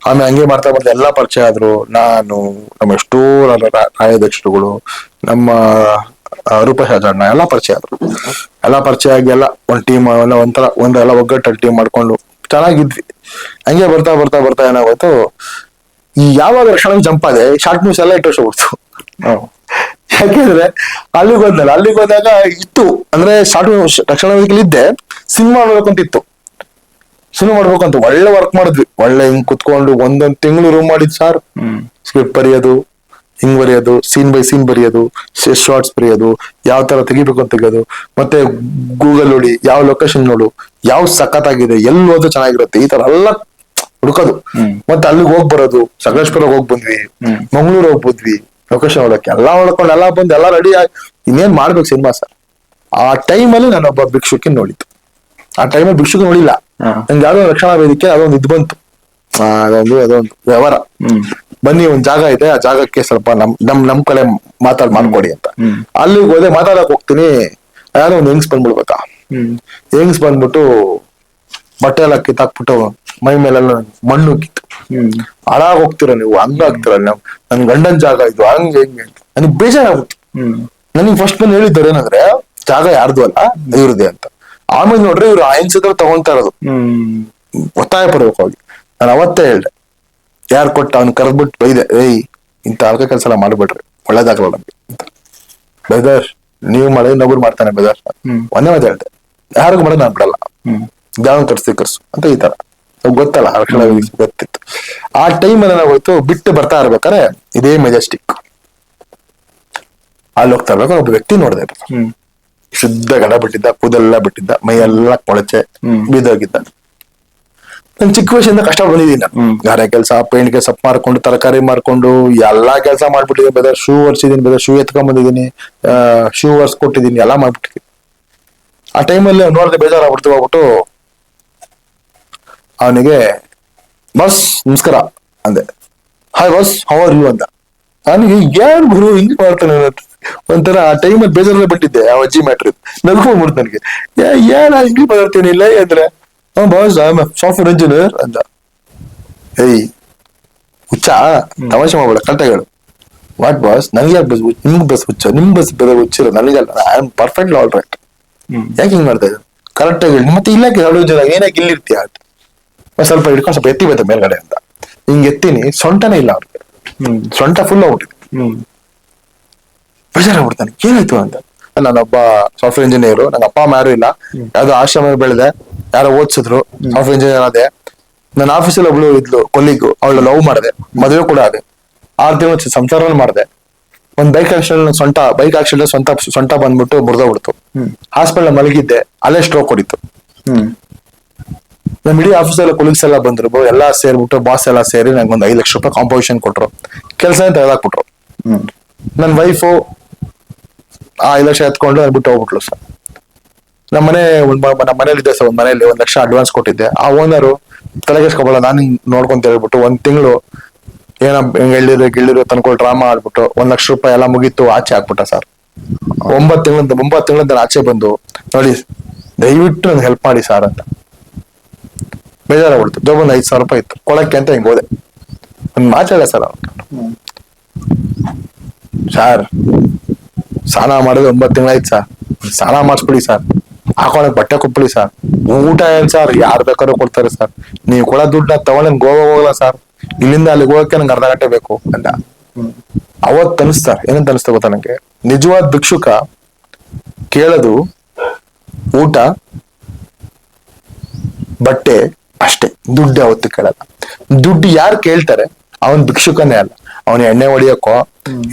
ಆಮೇಲೆ ಹಂಗೆ ಮಾಡ್ತಾ ಮಾಡ್ತಾ ಎಲ್ಲಾ ಪರಿಚಯ ಆದ್ರು. ನಾನು, ನಮ್ಮ ಎಷ್ಟೋ ರಾಯಾಧ್ಯಕ್ಷರುಗಳು ನಮ್ಮ ರೂಪ ರೂಪೇಶ್ ಎಲ್ಲಾ ಪರಿಚಯ ಆದ್ರು. ಎಲ್ಲಾ ಪರಿಚಯ ಆಗಿ ಎಲ್ಲ ಒಂದ್ ಟೀಮ್ ಎಲ್ಲ ಒಂಥರ ಒಂದ್ ಎಲ್ಲ ಒಗ್ಗಟ್ಟಲ್ಲಿ ಟೀಮ್ ಮಾಡ್ಕೊಂಡು ಚೆನ್ನಾಗಿದ್ವಿ. ಹಂಗೆ ಬರ್ತಾ ಬರ್ತಾ ಬರ್ತಾ ಏನಾಗೋಯ್ತು? ಯಾವಾಗ ರಕ್ಷಣಾ ಜಂಪ್ ಆದ್ರೆ ಶಾರ್ಟ್ ನ್ಯೂಸ್ ಎಲ್ಲ ಇಟ್ಟು ಹೋಗ್ತು ಯಾಕೆಂದ್ರೆ ಅಲ್ಲಿಗೆ ಹೋದ್ನಲ್ಲ ಅಲ್ಲಿಗೆ ಹೋದಾಗ ಇತ್ತು. ಅಂದ್ರೆ ಶಾರ್ಟ್ ರಕ್ಷಣಾ ವೇದಿಕೆಲಿ ಇದ್ದೆ. ಸಿನಿಮಾ ಮಾಡ್ಬೇಕಂತ ಇತ್ತು. ಸಿನಿಮಾ ಮಾಡ್ಬೇಕಂತ ಒಳ್ಳೆ ವರ್ಕ್ ಮಾಡಿದ್ವಿ. ಒಳ್ಳೆ ಹಿಂಗ್ ಕುತ್ಕೊಂಡು ಒಂದೊಂದ್ ತಿಂಗಳು ರೂಮ್ ಮಾಡಿದ್ ಸಾರ್. ಹ್ಮ್. ಸ್ಕ್ರಿಪ್ಟ್ ಬರೆಯೋದು ಹಿಂಗ್ ಬರೆಯೋದು ಸೀನ್ ಬೈ ಸೀನ್ ಬರೆಯೋದು ಶಾರ್ಟ್ಸ್ ಬರೆಯೋದು ಯಾವ ತರ ತೆಗಿಬೇಕು ಅಂತ ತೆಗೆಯೋದು. ಮತ್ತೆ ಗೂಗಲ್ ನೋಡಿ ಯಾವ ಲೊಕೇಶನ್ ನೋಡು ಯಾವ ಆಗಿದೆ ಎಲ್ಲಿ ಹೋದ್ರೆ ಚೆನ್ನಾಗಿರುತ್ತೆ. ಈ ತರ ಎಲ್ಲ ಹುಡುಕೋದು. ಮತ್ತೆ ಅಲ್ಲಿಗೆ ಹೋಗ್ ಬರೋದು ಸಕಲೇಶ್ಪುರ ಹೋಗ್ ಬಂದ್ವಿ ಮಂಗ್ಳೂರ್ ಹೋಗ್ ಬಂದ್ವಿ ಲೊಕೇಶನ್ ಹೋಗಕ್ಕೆ ಎಲ್ಲ ಹೊಳ್ಕೊಂಡು ಎಲ್ಲಾ ಬಂದು ಎಲ್ಲ ರೆಡಿ ಆಗಿ ಇನ್ನೇನ್ ಮಾಡ್ಬೇಕು ಸಿನಿಮಾ ಸರ್ ಆ ಟೈಮಲ್ಲಿ ನಾನು ಒಬ್ಬ ಭಿಕ್ಷುಕಿ ನೋಡಿದ್ದು. ಆ ಟೈಮಲ್ಲಿ ಭಿಕ್ಷುಕಿ ನೋಡಿಲ್ಲ. ನಂಗೆ ಯಾವ್ದೋ ರಕ್ಷಣಾ ವೇದಿಕೆ ಅದೊಂದು ಇದು ಬಂತು. ಆ, ಅದೊಂದು ಅದೊಂದು ವ್ಯವಹಾರ. ಬನ್ನಿ ಒಂದ್ ಜಾಗ ಇದೆ ಆ ಜಾಗಕ್ಕೆ ಸ್ವಲ್ಪ ನಮ್ ನಮ್ ನಮ್ ಕಡೆ ಮಾತಾಡ್ ಮಾಡ್ಕೊಡಿ ಅಂತ. ಅಲ್ಲಿಗೆ ಹೋದೆ ಮಾತಾಡಕ್ ಹೋಗ್ತೀನಿ. ಯಾರೋ ಒಂದು ಹೆಂಗ್ಸ್ ಬಂದ್ಬಿಡ್ಬೇಕಾ? ಹೆಂಗ್ಸ್ ಬಂದ್ಬಿಟ್ಟು ಬಟ್ಟೆ ಎಲ್ಲ ಕಿತ್ತಾಕ್ಬಿಟ್ಟು ಮೈ ಮೇಲೆಲ್ಲ ಮಣ್ಣು ಹ್ಮ್. ಹಾಳಾಗ್ ಹೋಗ್ತೀರ ನೀವು ಹಂಗ ಆಗ್ತೀರ ನೀವು? ನನ್ ಗಂಡನ್ ಜಾಗ ಇದು ಹಂಗೆ ಹೆಂಗೆ? ನನಗ್ ಬೇಜಾರಾಗುತ್ತೆ. ಹ್ಮ್. ನನಗೆ ಫಸ್ಟ್ ಬಂದು ಹೇಳಿದ್ದಾರೆ ಏನಂದ್ರೆ ಜಾಗ ಯಾರ್ದು ಅಲ್ಲ ಇವ್ರದೇ ಅಂತ. ಆಮೇಲೆ ನೋಡ್ರಿ ಇವ್ರು ಆಯನ್ಸ್ ಹತ್ರ ತಗೊಂತಾ ಇರೋದು. ಹ್ಮ್. ಒತ್ತಾಯ ಪಡ್ಬೇಕು ಅವ್ರಿಗೆ. ನಾನು ಅವತ್ತೇ ಹೇಳ್ದೆ ಯಾರು ಕೊಟ್ಟ ಅವ್ನು ಕರೆದ್ಬಿಟ್ಟು ಬೈದೆ ಏಯ್ ಇಂತ ಅಲ್ಕ ಕೆಲಸ ಎಲ್ಲ ಮಾಡ್ಬೇಡ್ರಿ ಒಳ್ಳೇದಾಗಲ್ಲ ನಮ್ಗೆ. ಅಂತ. ಬೆದರ್ ನೀವು ಮಾಡಿ ಇನ್ನೊಬ್ರು ಮಾಡ್ತಾನೆ ಬೆದರ್. ಒಂದೇ ಮಾತು ಹೇಳ್ದೆ ಯಾರಿಗೂ ಮಾಡೋದು ನಾನು ಬಿಡಲ್ಲ. ಹ್ಮ್. ದಾವನ್ ಕರ್ಸಿ ಕರ್ಸು ಅಂತ ಈ ತರ. ಗೊತ್ತಲ್ಲ ರಕ್ಷಣಾ ಗೊತ್ತಿತ್ತು. ಆ ಟೈಮಲ್ಲಿ ಏನಾಗೋಯ್ತು ಬಿಟ್ಟು ಬರ್ತಾ ಇರ್ಬೇಕಾರೆ ಇದೇ ಮೆಜೆಸ್ಟಿಕ್ ಅಲ್ಲಿ ಹೋಗ್ತಾ ಇರ್ಬೇಕು ಒಬ್ಬ ವ್ಯಕ್ತಿ ನೋಡಿದೆ ಹ್ಮ್. ಶುದ್ಧ ಗಡ ಬಿಟ್ಟಿದ್ದ ಕೂದೆಲ್ಲ ಬಿಟ್ಟಿದ್ದ ಮೈ ಎಲ್ಲ ಕೊಳಚೆ ಹ್ಮ್. ಬಿದ್ದೋಗಿದ್ದ ನನ್ ಚಿಕ್ಕ ವಯಸ್ಸಿಂದ ಕಷ್ಟ ಬಂದಿದ್ದೀನಿ. ನಾನು. ಗಾರೆ ಕೆಲಸ ಪೇಂಟ್ ಕೆಲಸ ಮಾರ್ಕೊಂಡು ತರಕಾರಿ ಮಾರ್ಕೊಂಡು ಎಲ್ಲಾ ಕೆಲಸ ಮಾಡ್ಬಿಟ್ಟಿದ್ದೀನಿ. ಬೇರೆ ಶೂ ಒರ್ಸಿದೀನಿ ಬೇರೆ ಶೂ ಎತ್ಕೊಂಡ್ ಬಂದಿದ್ದೀನಿ. ಶೂ ಒರ್ಸ್ ಕೊಟ್ಟಿದ್ದೀನಿ ಎಲ್ಲಾ ಮಾಡ್ಬಿಟ್ಟಿದ್ದೀನಿ. ಆ ಟೈಮಲ್ಲಿ ನೋಡಿದ್ರೆ ಬೇಜಾರಾಗ್ಬಿಡ್ತು ಹೋಗ್ಬಿಟ್ಟು ಅವನಿಗೆ ಬಸ್ ನಮಸ್ಕಾರ ಅಂದೆ. Hi boss how are you ಅಂತ. ನನಗೆ ಯಾರು ಗುರು ಹಿಂಗ್ ಮಾಡ್ತಾನೆ. ಒಂಥರ ಆ ಟೈಮಲ್ಲಿ ಬೇಜಾರಲ್ಲೇ ಬಿಟ್ಟಿದ್ದೆ ಆ ಅಜ್ಜಿ ಮ್ಯಾಟ್ರ್ ನಗ್ಕೊಂಡ್ಬಿಡ್ತು ನನಗೆ. ಏನ ಹಿಂಗ್ ಮಾತಾಡ್ತೀನಿ ಇಲ್ಲ ಅಂದ್ರೆ? Hmm boss I software engineer ಅಂತ ಏಯ್ ಹುಚ್ಚ? ತಮಾಷೆ ಮಾಡ್ಬೇಡ ಕರೆಕ್ಟಾಗಿ ವಾಟ್ ಬಾಸ್ ನನಗೆ ಯಾಕೆ ಬಸ್ ನಿಮ್ಗೆ ಬಸ್ ಹುಚ್ಚ? ನಿಮ್ ಬಸ್ ಬೇರೆ ಹುಚ್ಚಿಲ್ಲ ನನಗಲ್ಲ I am perfect all right ಯಾಕೆ ಹಿಂಗ್ ಮಾಡ್ತಾ ಇದ್ದಾರೆ ಕರೆಕ್ಟ್ ಆಗಿ ಹೇಳಿ. ಮತ್ತೆ ಇಲ್ಲ ಎರಡು ಜನ ಏನಕ್ಕೆ ಇಲ್ಲಿರ್ತೀಯ ಅಂತ. ಸ್ವಲ್ಪ ಹಿಡ್ಕೊಂಡು ಸ್ವಲ್ಪ ಎತ್ತಿ ಬೈತೆ ಮೇಲ್ಗಡೆ ಅಂತ. ಹಿಂಗ್ ಎತ್ತೀನಿ ಸೊಂಟನೇ ಇಲ್ಲ ಅವ್ರಿಗೆ. ಹ್ಮ್ ಸೊಂಟ ಫುಲ್ ಆಗ್ಬಿಟ್ಟಿದೆ. ಹ್ಮ್. ಬೇಜಾರಾಗ್ಬಿಡ್ತಾನೆ ಏನಾಯ್ತು ಅಂತ. ನಾನೊಬ್ಬ ಸಾಫ್ಟ್ವೇರ್ ಇಂಜಿನಿಯರ್ ನಂಗೆ ಅಪ್ಪ ಅಮ್ಮ ಯಾರು ಇಲ್ಲ. ಯಾವ್ದು ಆಶ್ರಮ ಬೆಳೆದೆ ಯಾರೋ ಓದಿಸಿದ್ರು ಸಾಫ್ಟ್ವೇರ್ ಇಂಜಿನಿಯರ್ ಅದೇ ನನ್ನ ಆಫೀಸಲ್ಲಿ ಒಬ್ಳು ಇದ್ಲು ಕೊಲ್ಲಿಗು ಅವಳು ಲವ್ ಮಾಡಿದೆ ಮದುವೆ ಕೂಡ ಅದೇ ಆರು ತಿಂಗಳು ಸಂಸಾರ ಮಾಡಿದೆ. ಒಂದ್ ಬೈಕ್ ಆಕ್ಸಿಡೆಂಟ್ ಸೊಂಟ ಬೈಕ್ ಆಕ್ಸಿಡೆಂಟ್ ಸ್ವಂತ ಸೊಂಟ ಬಂದ್ಬಿಟ್ಟು ಮುರಿದೋಗ್ಬಿಡ್ತು. ಹಾಸ್ಪಿಟಲ್ ಮಲಗಿದ್ದೆ ಅಲ್ಲೇ ಸ್ಟ್ರೋಕ್ ಹೊಡಿತು. ಹ್ಮ್ ಇಡೀ ಆಫೀಸ್ ಎಲ್ಲ ಕೊಲೀಗ್ಸ್ ಎಲ್ಲ ಬಂದ್ರು. ಬೋ ಎಲ್ಲ ಸೇರ್ಬಿಟ್ಟು ಬಾಸ್ ಎಲ್ಲ ಸೇರಿ ನಂಗೆ ಒಂದು ಐದು ಲಕ್ಷ ರೂಪಾಯಿ ಕಾಂಪೋಸಿಷನ್ ಕೊಟ್ರು. ಕೆಲಸ ತೆಗೆದಾಕ್ಬಿಟ್ರು ನನ್ನ ವೈಫು ಆ ಐದು ಲಕ್ಷ ಎತ್ಕೊಂಡು ಬಿಟ್ಟು ಹೋಗ್ಬಿಟ್ಲು ಸರ್. ನಮ್ಮ ಮನೆ ಒಂದ್ ನಮ್ಮ ಮನೇಲಿ ಇದ್ದೆ ಸರ್ ಒಂದ್ ಮನೇಲಿ ಒಂದ್ ಲಕ್ಷ ಅಡ್ವಾನ್ಸ್ ಕೊಟ್ಟಿದ್ದೆ. ಆ ಓನರು ತಲೆಗೆಸ್ಕೊಬಲ್ಲ ನಾನು ನೋಡ್ಕೊಂತ ಹೇಳ್ಬಿಟ್ಟು ಒಂದ್ ತಿಂಗಳು ಏನ ಎಳ್ಳಿರು ಗಿಳ್ಳಿರು ತಂದ್ಕೊಂಡು ಡ್ರಾಮಾ ಆಡ್ಬಿಟ್ಟು ಒಂದ್ ಲಕ್ಷ ರೂಪಾಯಿ ಎಲ್ಲ ಮುಗೀತು ಆಚೆ ಹಾಕ್ಬಿಟ್ಟ ಸರ್. ಒಂಬತ್ ತಿಂಗಳಿಂದ ಒಂಬತ್ತು ತಿಂಗಳಿಂದ ನಾನು ಆಚೆ ಬಂದು ನೋಡಿ ದಯವಿಟ್ಟು ನನ್ಗೆ ಹೆಲ್ಪ್ ಮಾಡಿ ಸರ್ ಅಂತ. ಬೇಜಾರಾಗ್ಬಿಡ್ತು ಜೋಬ್ ಒಂದ್ ಐದು ಸಾವಿರ ರೂಪಾಯಿ ಇತ್ತು. ಕೊಳಕ್ಕೆ ಅಂತ ಹಿಂಗೆ ಹೋದೆ. ಒಂದ್ ಮಾತಾಡ ಸರ್ ಸಾರ್, ಸ್ನಾನ ಮಾಡೋದು ಒಂಬತ್ತು ತಿಂಗಳಾಯ್ತು ಸರ್. ಸ್ನಾನ ಮಾಡಿಸ್ಬಿಡಿ ಸರ್. ಹಾಕೊಳಕ್ ಬಟ್ಟೆ ಕೊಟ್ಬಿಡಿ ಸರ್. ಊಟ ಏನ್ ಸರ್? ಯಾರು ಬೇಕಾದ್ರೂ ಕೊಡ್ತಾರೆ ಸರ್. ನೀವು ಕೊಡೋ ದುಡ್ಡ ತಗೊಂಡ್ ಗೋವಾ ಹೋಗಲ್ಲ ಸರ್. ಇಲ್ಲಿಂದ ಅಲ್ಲಿಗೆ ಹೋಗಕ್ಕೆ ನಂಗೆ ಅರ್ಧ ಗಂಟೆ ಬೇಕು ಅಂತ. ಅವತ್ತು ಅವತ್ ಅನಿಸ್ತಾರೆ ಏನಂತ ಅನಿಸ್ತಾ ಗೊತ್ತಾ ನಂಗೆ? ನಿಜವಾದ ಭಿಕ್ಷುಕ ಕೇಳೋದು ಊಟ, ಬಟ್ಟೆ ಅಷ್ಟೇ, ದುಡ್ಡು ಅವತ್ತು ಕೇಳಲ್ಲ. ದುಡ್ಡು ಯಾರು ಕೇಳ್ತಾರೆ, ಅವನ್ ಭಿಕ್ಷುಕನೇ ಅಲ್ಲ. ಅವನ ಎಣ್ಣೆ ಹೊಡಿಯೋಕೋ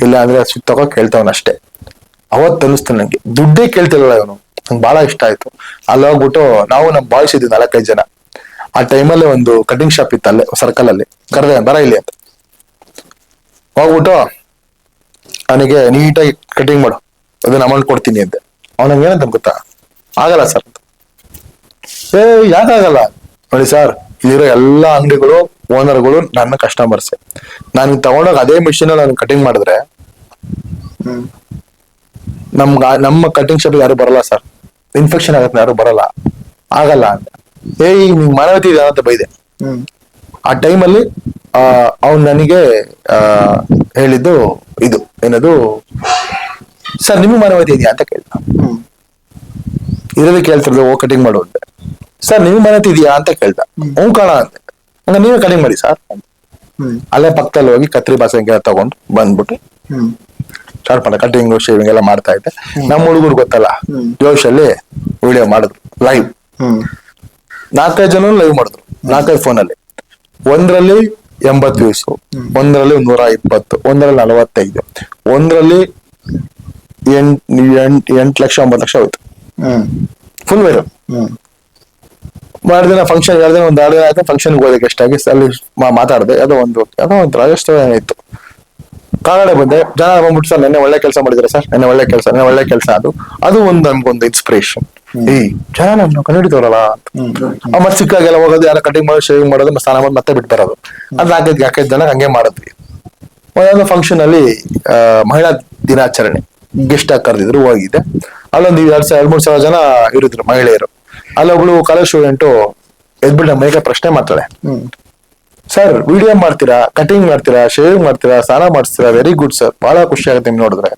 ಇಲ್ಲ ಅಂದ್ರೆ ಸುತ್ತಕೋ ಕೇಳ್ತಾವನ್ ಅಷ್ಟೇ. ಅವತ್ ಅನಿಸ್ತಾನ ನಂಗೆ. ದುಡ್ಡೇ ಕೇಳ್ತಿರಲ್ಲ ಇವನು. ನಂಗೆ ಬಹಳ ಇಷ್ಟ ಆಯ್ತು. ಅಲ್ಲಿ ಹೋಗ್ಬಿಟ್ಟು ನಾವು ನಮ್ ಬಾಯ್ಸ್ ಇದ್ವಿ ನಾಲ್ಕೈದು ಜನ. ಆ ಟೈಮಲ್ಲಿ ಒಂದು ಕಟಿಂಗ್ ಶಾಪ್ ಇತ್ತು ಅಲ್ಲೇ ಸರ್ಕಲ್ ಅಲ್ಲಿ. ಕರೆದೆ ಬರ ಇಲ್ಲಿ ಅಂತ. ಹೋಗ್ಬಿಟ್ಟು ಅವನಿಗೆ ನೀಟಾಗಿ ಕಟಿಂಗ್ ಮಾಡು. ಅದನ್ನ ಅಮೌಂಟ್ ಕೊಡ್ತೀನಿ ಅಂತೆ ಅವನಿಗೆ ಏನಂತ ಗೊತ್ತಾ? ಆಗಲ್ಲ ಸರ್ ಏ ಯಾಕಾಗಲ್ಲ? ನೋಡಿ ಸರ್ ಇದಿರೋ ಎಲ್ಲಾ ಅಂಗಡಿಗಳು ಓನರ್ಗಳು ನನ್ನ ಕಸ್ಟಮರ್ಸ್ ನಾನು ತಗೊಂಡೋಗ ಅದೇ ಮಿಷಿನ್ ನಾನು ಕಟಿಂಗ್ ಮಾಡಿದ್ರೆ ನಮ್ಗ ನಮ್ಮ ಕಟಿಂಗ್ ಶಾಪ್ ಯಾರು ಬರಲ್ಲ ಸರ್ ಇನ್ಫೆಕ್ಷನ್ ಆಗತ್ತೆ, ಯಾರು ಬರಲ್ಲ. ಆಗಲ್ಲ ಅಂತ. ಏಯ್ ನಿಂಗ್ ಮಾನವತಿ ಇದೆ ಅಂತ ಬೈದೆ. ಆ ಟೈಮಲ್ಲಿ ಅವ್ನು ನನಗೆ ಹೇಳಿದ್ದು ಇದು. ಏನದು? ಸರ್ ನಿಮ್ಗೆ ಮನವತಿ ಇದೆಯಾ ಅಂತ ಕೇಳ್ದ. ಹ್ಮ್ ಕೇಳ್ತಿರೋದು ಓ ಕಟಿಂಗ್ ಮಾಡು ಸರ್ ನಿಮ್ ಮನೆ ಇದೆಯಾ? ಅಂತ ಕೇಳ್ದ. ಹ್ಞೂ ಕಾಣ ಅಂತೆ. ಹಂಗ ನೀವೇ ಕಟಿಂಗ್ ಮಾಡಿ ಸರ್? ಅಲ್ಲೇ ಪಕ್ಕದಲ್ಲಿ ಹೋಗಿ ಕತ್ರಿ ಬಾಸಂಗೆ ತಗೊಂಡು ಬಂದ್ಬಿಟ್ಟು ಸ್ಟಾರ್ಟ್ ಮಾಡ ಕಟಿಂಗ್ ಶೇವಿಂಗ್ ಎಲ್ಲ ಮಾಡ್ತಾ ಇದ್ದೆ. ನಮ್ಮ ಹುಡುಗರು ಗೊತ್ತಲ್ಲ ಜೋಶಲ್ಲಿ ವಿಡಿಯೋ ಮಾಡಿದ್ರು ಲೈವ್ ಹ್ಮ್. ನಾಲ್ಕೈದು ಜನ ಲೈವ್ ಮಾಡಿದ್ರು ನಾಲ್ಕೈದು ಫೋನಲ್ಲಿ ಒಂದ್ರಲ್ಲಿ ಎಂಬತ್ತು ವ್ಯೂಸ್ ಒಂದರಲ್ಲಿ ನೂರ ಇಪ್ಪತ್ತು ಒಂದರಲ್ಲಿ ನಲವತ್ತೈದು ಒಂದರಲ್ಲಿ ಎಂಟ್ ಎಂಟ್ ಎಂಟು ಲಕ್ಷ ಒಂಬತ್ತು ಲಕ್ಷ ಹೋಯ್ತು. ಹ್ಮ್ ಫುಲ್ ವೇರ್ ಹ್ಮ್. ದಿನ ಫಂಕ್ಷನ್ ಎರಡು ದಿನ ಒಂದು ಎರಡು ದಿನ ಆಯ್ತು ಫಂಕ್ಷನ್ಗೆ ಹೋದಕ್ಕೆ ಎಷ್ಟಾಗಿ ಅಲ್ಲಿ ಮಾತಾಡಿದೆ ಯಾವುದೋ ಒಂದು ಯಾವುದೋ ಒಂದು ರಾಜಸ್ಥಾನ ಇತ್ತು ಕಾಗಡೆ ಬಂದೆ ಜನ ಬಂದ್ಬಿಟ್ಟು ಸರ್ ನೆನ್ನೆ ಒಳ್ಳೆ ಕೆಲಸ ಮಾಡಿದ್ರೆ ಸರ್? ನೆನ್ನೆ ಒಳ್ಳೆ ಕೆಲಸ ನೆನ್ನೆ ಒಳ್ಳೆ ಕೆಲಸ ಅದು. ಅದು ಒಂದು ನಮ್ಗೊಂದು ಇನ್ಸ್ಪಿರೇಷನ್ ಈ ಜನ ನಮ್ಮ ಕಂಡುಹಿಡಿದವರಲ್ಲ ಮತ್ತೆ ಸಿಕ್ಕಾಗೆಲ್ಲ ಹೋಗೋದು ಯಾರು ಕಟಿಂಗ್ ಮಾಡೋದು ಶೇವಿಂಗ್ ಮಾಡೋದು ಮತ್ತೆ ಸ್ನಾನ ಮಾಡಿ ಮತ್ತೆ ಬಿಟ್ಟು ಬರೋದು. ಅದು ನಾಲ್ಕೈದು ನಾಲ್ಕೈದು ಜನ ಹಂಗೆ ಮಾಡಿದ್ವಿ. ಒಂದೊಂದು ಫಂಕ್ಷನ್ ಅಲ್ಲಿ ಮಹಿಳಾ ದಿನಾಚರಣೆ. ಗೆಸ್ಟ್ ಆಗಿ ಕರೆದಿದ್ರು ಹೋಗಿದ್ದೆ ಅಲ್ಲೊಂದು ಎರಡ್ ಸಾವಿರ ಎರಡ್ ಮೂರ್ ಸಾವಿರ ಜನ ಇರಿದ್ರು ಮಹಿಳೆಯರು. ಅಲ್ಲೊಬ್ಳು ಕಾಲೇಜ್ ಸ್ಟೂಡೆಂಟು ಎದ್ಬಿಟ್ಟು ನಮ್ಮ ಮೈಗೆ ಪ್ರಶ್ನೆ ಮಾಡ್ತಾಳೆ. ಸರ್ ವಿಡಿಯೋ ಮಾಡ್ತೀರಾ? ಕಟಿಂಗ್ ಮಾಡ್ತೀರಾ? ಶೇವಿಂಗ್ ಮಾಡ್ತೀರಾ? ಸ್ನಾನ ಮಾಡಿಸ್ತೀರಾ? ವೆರಿ ಗುಡ್ ಸರ್ ಬಹಳ ಖುಷಿ ಆಗುತ್ತೆ ನಿಮ್ ನೋಡಿದ್ರೆ.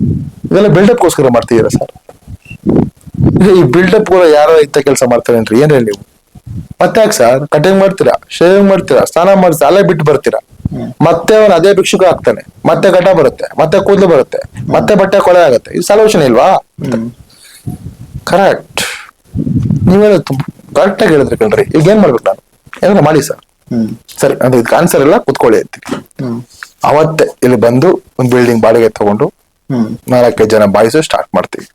ಇದೆಲ್ಲ ಬಿಲ್ಡಪ್ ಗೋಸ್ಕರ ಮಾಡ್ತಿದ್ದೀರಾ ಸರ್ ಈ ಬಿಲ್ಡಪ್ ಕೂಡ ಯಾರೋ ಇಂಥ ಕೆಲಸ ಮಾಡ್ತಾರೇನ್ರಿ? ಏನ್ ಹೇಳಿ ನೀವು? ಮತ್ತೆ ಯಾಕೆ ಸರ್ ಕಟಿಂಗ್ ಮಾಡ್ತೀರಾ? ಶೇವಿಂಗ್ ಮಾಡ್ತೀರಾ? ಸ್ನಾನ ಮಾಡಿಸ್ತೀರಾ? ಅಲ್ಲೇ ಬಿಟ್ಟು ಬರ್ತೀರಾ? ಮತ್ತೆ ಅವನು ಅದೇ ಭಿಕ್ಷುಕ ಆಗ್ತಾನೆ. ಮತ್ತೆ ಗಡ್ಡ ಬರುತ್ತೆ ಮತ್ತೆ ಕೂದಲು ಬರುತ್ತೆ ಮತ್ತೆ ಬಟ್ಟೆ ಕೊಳೆ ಆಗುತ್ತೆ. ಇದು ಸೊಲ್ಯೂಷನ್ ಇಲ್ವಾ? ಕರೆಕ್ಟ್ ನೀವೇನು ಕರೆಕ್ಟ್ ಆಗಿ ಹೇಳಿದ್ರಿ ಕಣ್ರಿ. ಈಗ ಏನ್ ಮಾಡ್ಬೇಕು ನಾನು? ಏನಾರ ಮಾಡಿ ಸರ್. ಸರಿ ಅಂದ್ರೆ ಇದಕ್ಕೆ ಆನ್ಸರ್ ಎಲ್ಲ ಕುತ್ಕೊಳ್ಳಿ ಅಂತೀವಿ ಅವತ್ತೆ ಇಲ್ಲಿ ಬಂದು ಒಂದು ಬಿಲ್ಡಿಂಗ್ ಬಾಡಿಗೆ ತಗೊಂಡು ಹ್ಮ್. ನಾಲ್ಕೈದು ಜನ ಬಾಯ್ಸು ಸ್ಟಾರ್ಟ್ ಮಾಡ್ತೀವಿ.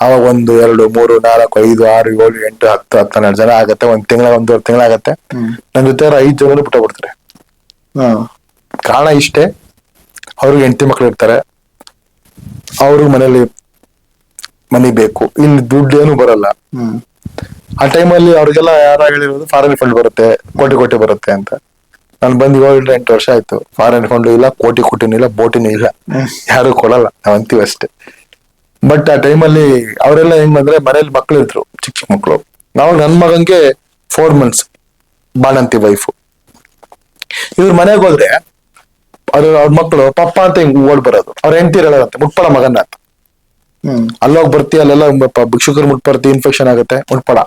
ಅವಾಗ ಒಂದು ಎರಡು ಮೂರು ನಾಲ್ಕು ಐದು ಆರು ಏಳು ಎಂಟು ಹತ್ತು ಹತ್ತೆರಡು ಜನ ಆಗತ್ತೆ. ಒಂದ್ ತಿಂಗಳ ಒಂದೂವರೆ ತಿಂಗಳಾಗತ್ತೆ ಆಗುತ್ತೆ. ನನ್ನ ಜೊತೆ ಐದು ಜನ ಬಿಟ್ಟು ಬಿಡ್ತಾರೆ. ಕಾರಣ ಇಷ್ಟೇ ಅವ್ರಿಗೆ ಹೆಂಡತಿ ಮಕ್ಳು ಇರ್ತಾರೆ ಅವ್ರ ಮನೇಲಿ ಮನೆ ಬೇಕು ಇಲ್ಲಿ ದುಡ್ಡು ಏನು ಬರಲ್ಲ. ಹ್ಮ್. ಆ ಟೈಮಲ್ಲಿ ಅವ್ರಿಗೆಲ್ಲ ಯಾರ ಹೇಳಿರೋದು ಫಾರಿನ್ ಫಂಡ್ ಬರುತ್ತೆ ಕೋಟಿ ಕೋಟಿ ಬರುತ್ತೆ ಅಂತ. ನಾನು ಬಂದು ಇವಾಗ ಎಂಟು ವರ್ಷ ಆಯ್ತು ಫಾರಿನ್ ಫಂಡ್ ಇಲ್ಲ ಕೋಟಿ ಕೋಟಿನೂ ಇಲ್ಲ ಬೋಟಿನೂ ಇಲ್ಲ. ಯಾರು ಕೊಡಲ್ಲ ನಾವ್ ಅಂತೀವಿ ಅಷ್ಟೇ. ಬಟ್ ಆ ಟೈಮಲ್ಲಿ ಅವರೆಲ್ಲ ಹೆಂಗ್ ಬಂದ್ರೆ ಮನೇಲಿ ಮಕ್ಳು ಇದ್ರು ಚಿಕ್ಕ ಚಿಕ್ಕ ಮಕ್ಳು. ನಾವು ನನ್ ಮಗನ್ಗೆ ಫೋರ್ ಮಂತ್ಸ್ ಬಾಣಂತಿ ವೈಫು ಇವ್ರ ಮನೆಗೆ ಹೋದ್ರೆ ಅವ್ರ ಅವ್ರ ಮಕ್ಕಳು ಪಪ್ಪ ಅಂತ ಹಿಂಗ್ ಓಡ್ ಬರೋದು. ಅವ್ರ ಹೆಂಡತಿ ಹೇಳೋದಂತೆ ಮುಟ್ಪಳ ಮಗನ್ನ ಅಂತ. ಹ್ಮ್. ಅಲ್ಲೋಗ್ ಬರ್ತಿ ಅಲ್ಲೆಲ್ಲ ಭಿಕ್ಷುಕರು ಮುಟ್ಬರ್ತಿ ಇನ್ಫೆಕ್ಷನ್ ಆಗುತ್ತೆ ಮುಟ್ಪಳ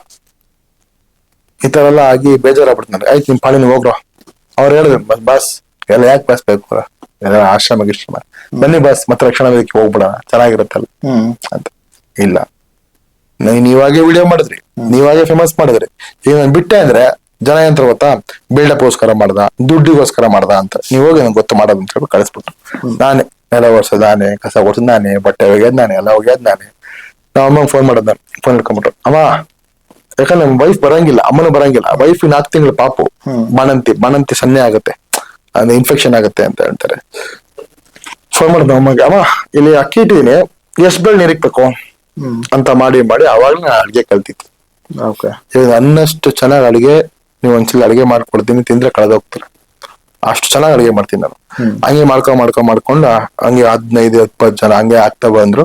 ಈ ತರ ಎಲ್ಲ ಆಗಿ ಬೇಜಾರಾಗ್ಬಿಡ್ತು ನನಗೆ ಆಯ್ತು ನಿಮ್ ಪಾಳಿನ ಹೋಗ್ರೋ. ಅವ್ರು ಹೇಳಿದ್ರು ಬಸ್ ಬಸ್. ಎಲ್ಲ ಯಾಕೆ ಬಸ್ ಬೇಕು? ಎಲ್ಲ ಆಶ್ರಮ ಗಿಶ್ರಮ. ಬನ್ನಿ ಬಸ್ ಮತ್ತೆ ರಕ್ಷಣಾ ವೇದಿಕೆ ಹೋಗ್ಬಿಡ ಚೆನ್ನಾಗಿರುತ್ತಲ್ಲ ಹ್ಮ್. ಅಂತ. ಇಲ್ಲ. ನೀ- ನೀವಾಗೆ ವಿಡಿಯೋ ಮಾಡಿದ್ರಿ. ನೀವಾಗೆ ಫೇಮಸ್ ಮಾಡಿದ್ರಿ. ಈಗ ನಾನು ಬಿಟ್ಟೆ ಅಂದ್ರೆ ಜನ ಏನಂತಾರೆ ಗೊತ್ತಾ? ಬಿಲ್ಡಪ್ಗೋಸ್ಕರ ಮಾಡ್ದ ದುಡ್ಡಿಗೋಸ್ಕರ ಮಾಡ್ದ ಅಂತ. ನೀವು ಹೋಗಿ ನಂಗೆ ಗೊತ್ತು ಮಾಡೋದು ಅಂತ ಹೇಳಿ ಕಳಿಸ್ಬಿಟ್ಟು ನಾನೇ ನೆಲ ಒರ್ಸೋದು ನಾನೇ ಕಸ ಒರ್ಸೋದು ನಾನೇ ಬಟ್ಟೆ ಒಗೆಯೋದು ನಾನೇ ಎಲ್ಲ ಒಗೆಯೋದು ನಾನೇ. ನಾವು ಅಮ್ಮಂಗೆ ಫೋನ್ ಮಾಡೋದು ನಾನು ಫೋನ್ ಇಟ್ಕೊಂಡ್ಬಿಟ್ರು ಅಮ್ಮ ಯಾಕಂದ್ರೆ ನಮ್ಮ ವೈಫ್ ಬರಂಗಿಲ್ಲ ಅಮ್ಮನು ಬರಂಗಿಲ್ಲ ವೈಫ್ ನಾಲ್ಕು ತಿಂಗಳು ಪಾಪು. ಬಾಣಂತಿ ಬಾಣಂತಿ ಸನ್ನೆ ಆಗುತ್ತೆ ಅಂದ್ರೆ ಇನ್ಫೆಕ್ಷನ್ ಆಗುತ್ತೆ ಅಂತ ಹೇಳ್ತಾರೆ. ಫೋನ್ ಮಾಡಿದ ಅಮ್ಮಗೆ ಅಮ್ಮ ಇಲ್ಲಿ ಅಕ್ಕಿ ಇಟ್ಟಿದ್ದೀನಿ ಎಷ್ಟು ಬೆಳೆ ನೀರಿಕ್ಬೇಕು ಅಂತ ಮಾಡಿ ಮಾಡಿ ಅವಾಗ ನಾನು ಅಡ್ಗೆ ಕಲ್ತಿತ್ತು ಓಕೆ. ಅನ್ನಷ್ಟು ಚೆನ್ನಾಗಿ ಅಡಿಗೆ ನೀವು ಒಂದ್ಸಲ ಅಡಿಗೆ ಮಾಡ್ಕೊಡ್ತೀನಿ ತಿಂದ್ರೆ ಕಳೆದೋಗ್ತೀರ ಅಷ್ಟು ಚೆನ್ನಾಗಿ ಅಡಿಗೆ ಮಾಡ್ತೀನಿ ನಾನು. ಹಂಗೆ ಮಾಡ್ಕೊ ಮಾಡ್ಕೊ ಮಾಡ್ಕೊಂಡು ಹಂಗೆ ಹದಿನೈದು ಇಪ್ಪತ್ತು ಜನ ಹಂಗೆ ಆಗ್ತಾ ಬಂದ್ರು.